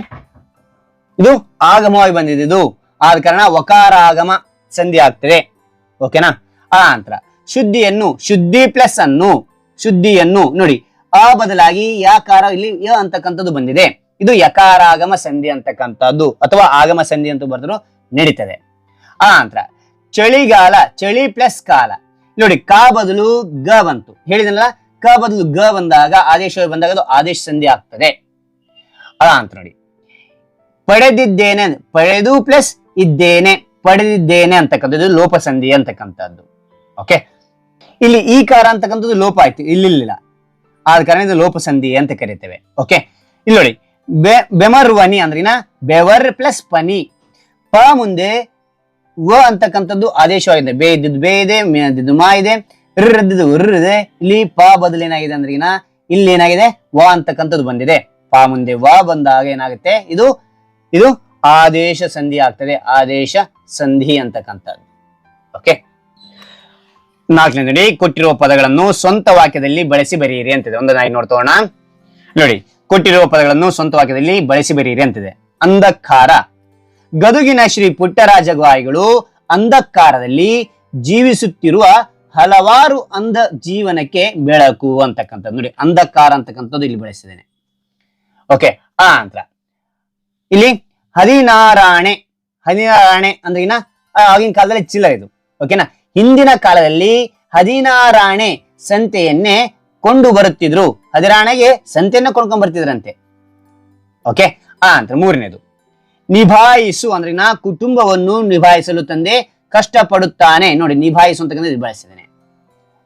ಇದು ಆಗಮವಾಗಿ ಬಂದಿದೆ ಇದು. ಆದ ಕಾರಣ ವಕಾರ ಆಗಮ ಸಂಧಿ ಆಗ್ತದೆ. ಓಕೆನಾ ಆ ನಂತರ ಶುದ್ಧಿಯನ್ನು, ಶುದ್ಧಿ ಪ್ಲಸ್ ಅನ್ನು, ಶುದ್ಧಿಯನ್ನು ನೋಡಿ. ಆ ಬದಲಾಗಿ ಯಾಕಾರ ಇಲ್ಲಿ ಯ ಅಂತಕ್ಕಂಥದ್ದು ಬಂದಿದೆ. ಇದು ಯಕಾರಾಗಮ ಸಂಧಿ ಅಂತಕ್ಕಂಥದ್ದು ಅಥವಾ ಆಗಮ ಸಂಧಿ ಅಂತ ಬರೆದ್ರು ನಡೀತದೆ. ಆ ನಂತರ ಚಳಿಗಾಲ, ಚಳಿ ಪ್ಲಸ್ ಕಾಲ. ನೋಡಿ, ಕ ಬದಲು ಗ ಬಂತು. ಹೇಳಿದನಲ್ಲ ಕ ಬದಲು ಗ ಬಂದಾಗ ಆದೇಶ ಬಂದಾಗ ಅದು ಆದೇಶ ಸಂಧಿ ಆಗ್ತದೆ. ಅದ ಅಂತ ನೋಡಿ. ಪಡೆದಿದ್ದೇನೆ ಪಡೆದು ಪ್ಲಸ್ ಇದ್ದೇನೆ, ಪಡೆದಿದ್ದೇನೆ ಅಂತಕ್ಕಂಥದ್ದು ಲೋಪ ಸಂಧಿ ಅಂತಕ್ಕಂಥದ್ದು. ಓಕೆ ಇಲ್ಲಿ ಈ ಕಾರ ಅಂತಕ್ಕಂಥದ್ದು ಲೋಪ ಆಯ್ತು ಇಲ್ಲಿಲ್ಲ ಆದ ಕಾರಣ ಇದು ಲೋಪಸಂಧಿ ಅಂತ ಕರಿತೇವೆ. ಓಕೆ ಇಲ್ಲಿ ನೋಡಿ, ಬೆ ಬೆಮರ್ವನಿ ಅಂದ್ರಿನ ಬೆವರ್ ಪ್ಲಸ್ ಪನಿ. ಪ ಮುಂದೆ ವ ಅಂತಕ್ಕಂಥದ್ದು ಆದೇಶವಾಗಿದೆ. ಬೇ ಇದ್ದಿದ್ದು ಬೇ ಇದೆ ಮಾ ಇದೆ. ರ್ ಇದ್ದಿದ್ದು ಇಲ್ಲಿ ಪ ಬದಲು ಏನಾಗಿದೆ ಅಂದ್ರೆ ಇಲ್ಲಿ ಏನಾಗಿದೆ ವ ಅಂತಕ್ಕಂಥದ್ದು ಬಂದಿದೆ ಪ ಮುಂದೆ ವ ಬಂದಾಗ ಏನಾಗುತ್ತೆ ಇದು ಇದು ಆದೇಶ ಸಂಧಿ ಆಗ್ತದೆ ಆದೇಶ ಸಂಧಿ ಅಂತಕ್ಕಂಥದ್ದು ಓಕೆ ನಾಲ್ಕನೇ ನೋಡಿ ಕೊಟ್ಟಿರುವ ಪದಗಳನ್ನು ಸ್ವಂತ ವಾಕ್ಯದಲ್ಲಿ ಬಳಸಿ ಬರೆಯಿರಿ ಅಂತಿದೆ ಒಂದನ್ನಾಗಿ ನೋಡ್ತೋಣ ನೋಡಿ ಕೊಟ್ಟಿರುವ ಪದಗಳನ್ನು ಸ್ವಂತ ವಾಕ್ಯದಲ್ಲಿ ಬಳಸಿ ಬರೆಯಿರಿ ಅಂತಿದೆ ಅಂಧಕಾರ ಗದುಗಿನ ಶ್ರೀ ಪುಟ್ಟರಾಜ ಗಾಯಿಗಳು ಅಂಧಕಾರದಲ್ಲಿ ಜೀವಿಸುತ್ತಿರುವ ಹಲವಾರು ಅಂಧ ಜೀವನಕ್ಕೆ ಬೆಳಕು ಅಂತಕ್ಕಂಥದ್ದು. ನೋಡಿ, ಅಂಧಕಾರ ಅಂತಕ್ಕಂಥದ್ದು ಇಲ್ಲಿ ಬಳಸಿದ್ದೇನೆ. ಓಕೆ ಆ ಅಂತ ಇಲ್ಲಿ ಹದಿನಾರಾಣೆ ಹದಿನಾರಾಣೆ ಅಂದ್ರೆ ಆಗಿನ ಕಾಲದಲ್ಲಿ ಚಿಲ್ಲ ಇದು. ಓಕೆನಾ ಹಿಂದಿನ ಕಾಲದಲ್ಲಿ ಹದಿನಾರಾಣೆ ಸಂತೆಯನ್ನೇ ಕೊಂಡು ಬರುತ್ತಿದ್ರು. ಹದಿನಾರಣೆಗೆ ಸಂತೆಯನ್ನ ಕೊಂಡ್ಕೊಂಡ್ ಬರ್ತಿದ್ರಂತೆ. ಓಕೆ ಆ ಅಂತ ಮೂರನೇದು. ನಿಭಾಯಿಸು ಅಂದ್ರೆ ನಾ ಕುಟುಂಬವನ್ನು ನಿಭಾಯಿಸಲು ತಂದೆ ಕಷ್ಟಪಡುತ್ತಾನೆ. ನೋಡಿ ನಿಭಾಯಿಸುವಂತಕ್ಕಂಥ ನಿಭಾಯಿಸಿದ್ದಾನೆ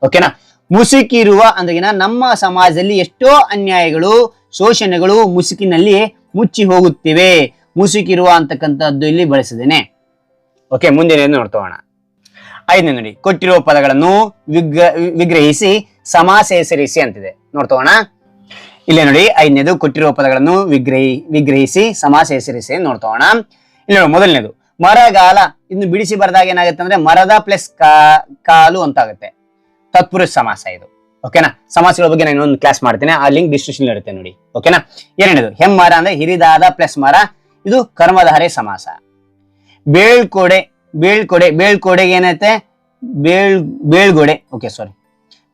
ಓಕೆನಾ ಮುಸುಕಿರುವ, ಅಂದ್ರೆ ನಮ್ಮ ಸಮಾಜದಲ್ಲಿ ಎಷ್ಟೋ ಅನ್ಯಾಯಗಳು, ಶೋಷಣೆಗಳು ಮುಸುಕಿನಲ್ಲಿ ಮುಚ್ಚಿ ಹೋಗುತ್ತಿವೆ. ಮುಸುಕಿರುವ ಅಂತಕ್ಕಂಥದ್ದು ಇಲ್ಲಿ ಬಳಸಿದ್ದೇನೆ. ಓಕೆ ಮುಂದಿನ ನೋಡ್ತೋಣ ಐದನೇ ನೋಡಿ, ಕೊಟ್ಟಿರುವ ಪದಗಳನ್ನು ವಿಗ್ರ, ವಿಗ್ರಹಿಸಿ, ಸಮಾಸ ಹೆಸರಿಸಿ ಅಂತಿದೆ. ನೋಡ್ತೋಣ ಇಲ್ಲೇ ನೋಡಿ, ಐದನೇದು ಕೊಟ್ಟಿರುವ ಪದಗಳನ್ನು ವಿಗ್ರಹಿ, ವಿಗ್ರಹಿಸಿ, ಸಮಾಸ ಹೆಸರಿಸಿ ನೋಡ್ತೋಣ ಇಲ್ಲಿ ನೋಡಿ, ಮೊದಲನೇದು. ಮರಗಾಲ ಇನ್ನು ಬಿಡಿಸಿ ಬರೆದಾಗ ಏನಾಗುತ್ತೆ ಅಂದ್ರೆ ಮರದ ಪ್ಲಸ್ ಕಾಲು ಅಂತ ಆಗುತ್ತೆ ತತ್ಪುರುಷ ಸಮಾಸ ಇದು. ಓಕೆನಾ ಸಮಾಸಗಳ ಬಗ್ಗೆ ನಾನು ಇನ್ನೊಂದು ಕ್ಲಾಸ್ ಮಾಡ್ತೇನೆ. ಆ ಲಿಂಕ್ ಡಿಸ್ಕ್ರಿಪ್ಷನ್ ಇರುತ್ತೆ ನೋಡಿ. ಓಕೆನಾ ಎರಡನೇದು ಹೆಮ್ಮರ ಅಂದ್ರೆ ಹಿರಿದಾದ ಪ್ಲಸ್ ಮರ. ಇದು ಕರ್ಮಧಾರೆ ಸಮಾಸ. ಬೇಳ್ಕೊಡೆ ಬೇಳ್ಕೊಡೆ ಬೇಳ್ಕೊಡೆಗೆ ಏನೈತೆ? ಬೇಳ್, ಬೇಳ್ಗೊಡೆ. ಓಕೆ ಸಾರಿ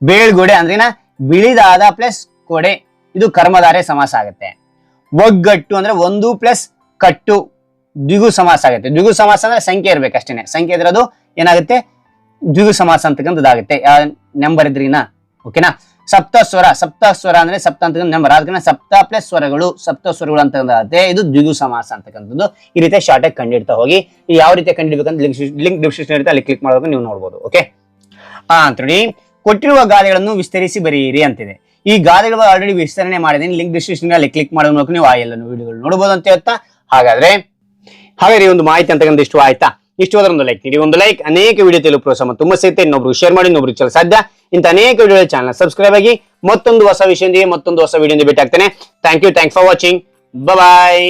ಬೇಳ್ಗೊಡೆ ಅಂದ್ರೆ ಬಿಳಿದಾದ ಪ್ಲಸ್ ಕೊಡೆ. ಇದು ಕರ್ಮಧಾರೆ ಸಮಾಸ ಆಗುತ್ತೆ. ಒಗ್ಗಟ್ಟು ಅಂದ್ರೆ ಒಂದು ಪ್ಲಸ್ ಕಟ್ಟು. ದ್ವಿಗು ಸಮಾಸ ಆಗುತ್ತೆ. ದ್ವಿಗು ಸಮಾಸ ಅಂದ್ರೆ ಸಂಖ್ಯೆ ಇರ್ಬೇಕು ಅಷ್ಟೇನೆ. ಸಂಖ್ಯೆ ಇದ್ರದು ಏನಾಗುತ್ತೆ? ದ್ವಿಗು ಸಮಾಸ ಅಂತಕ್ಕಂಥದ್ದಾಗುತ್ತೆ ನಂಬರ್ ಇದ್ರಿನ ಓಕೆನಾ ಸಪ್ತ ಸ್ವರ ಸಪ್ತ ಸ್ವರ ಅಂದ್ರೆ ಸಪ್ತ ಅಂತ ನಂಬರ್ ಅದಕ್ಕೆ ಸಪ್ತ ಪ್ಲಸ್ ಸ್ವರಗಳು, ಸಪ್ತ ಸ್ವರಗಳು ಅಂತಕ್ಕಂಥದ್ದೇ ಇದು ದ್ವಿಗು ಸಮಾಸ ಅಂತಕ್ಕಂಥದ್ದು. ಈ ರೀತಿ ಶಾರ್ಟ್ ಆಗಿ ಕಂಡಿಡ್ತಾ ಹೋಗಿ. ಯಾವ ರೀತಿ ಕಂಡಿಡ್ಬೇಕಂತ ಲಿಂಕ್ ಲಿಂಕ್ ಡಿಸ್ಕ್ರಿಪ್ಷನ್ ಇರುತ್ತೆ, ಅಲ್ಲಿ ಕ್ಲಿಕ್ ಮಾಡೋದಕ್ಕೆ ನೀವು ನೋಡ್ಬೋದು ಓಕೆ ಆ, ಅಂತ ನೋಡಿ. ಕೊಟ್ಟಿರುವ ಗಾದೆಗಳನ್ನು ವಿಸ್ತರಿಸಿ ಬರೆಯಿರಿ ಅಂತಿದೆ. ಈ ಗಾದೆಗಳು ಆಲ್ರೆಡಿ ವಿಸ್ತರಣೆ ಮಾಡಿದೀನಿ ಲಿಂಕ್ ಡಿಸ್ಕ್ರಿಪ್ಷನ್ ಅಲ್ಲಿ ಕ್ಲಿಕ್ ಮಾಡೋದಕ್ಕೆ ನೀವು ಆ ಎಲ್ಲ ವಿಡಿಯೋಗಳು ನೋಡಬಹುದು ಅಂತ ಹೇಳ್ತಾ. ಹಾಗಾದ್ರೆ ಹಾಗಾದ್ರೆ ಈ ಒಂದು ಮಾಹಿತಿ ಅಂತಕ್ಕಂಥ ಇಷ್ಟು ಆಯ್ತಾ? ಇಷ್ಟವಾದ ಒಂದು ಲೈಕ್ ನೀಡಿ, ಒಂದು ಲೈಕ್ ಅನೇಕ ವಿಡಿಯೋ ತಿಳಿಯುವ ಪ್ರೋತ್ಸಾಹ ತುಂಬಾ ಸಿಗುತ್ತೆ. ಇನ್ನೊಬ್ರು ಶೇರ್ ಮಾಡಿ ಇನ್ನೊಬ್ರು ಚಲ ಸಾಧ್ಯ. ಇಂಥ ಅನೇಕ ವಿಡಿಯೋ ಚಾನಲ್ ಸಬ್ಸ್ಕ್ರೈಬ್ ಆಗಿ ಮತ್ತೊಂದು ಹೊಸ ವಿಷಯದೊಂದಿಗೆ ಮತ್ತೊಂದು ಹೊಸ ವಿಡಿಯೋ ಭೇಟಿ ಆಗ್ತೇನೆ thank you thank for watching bye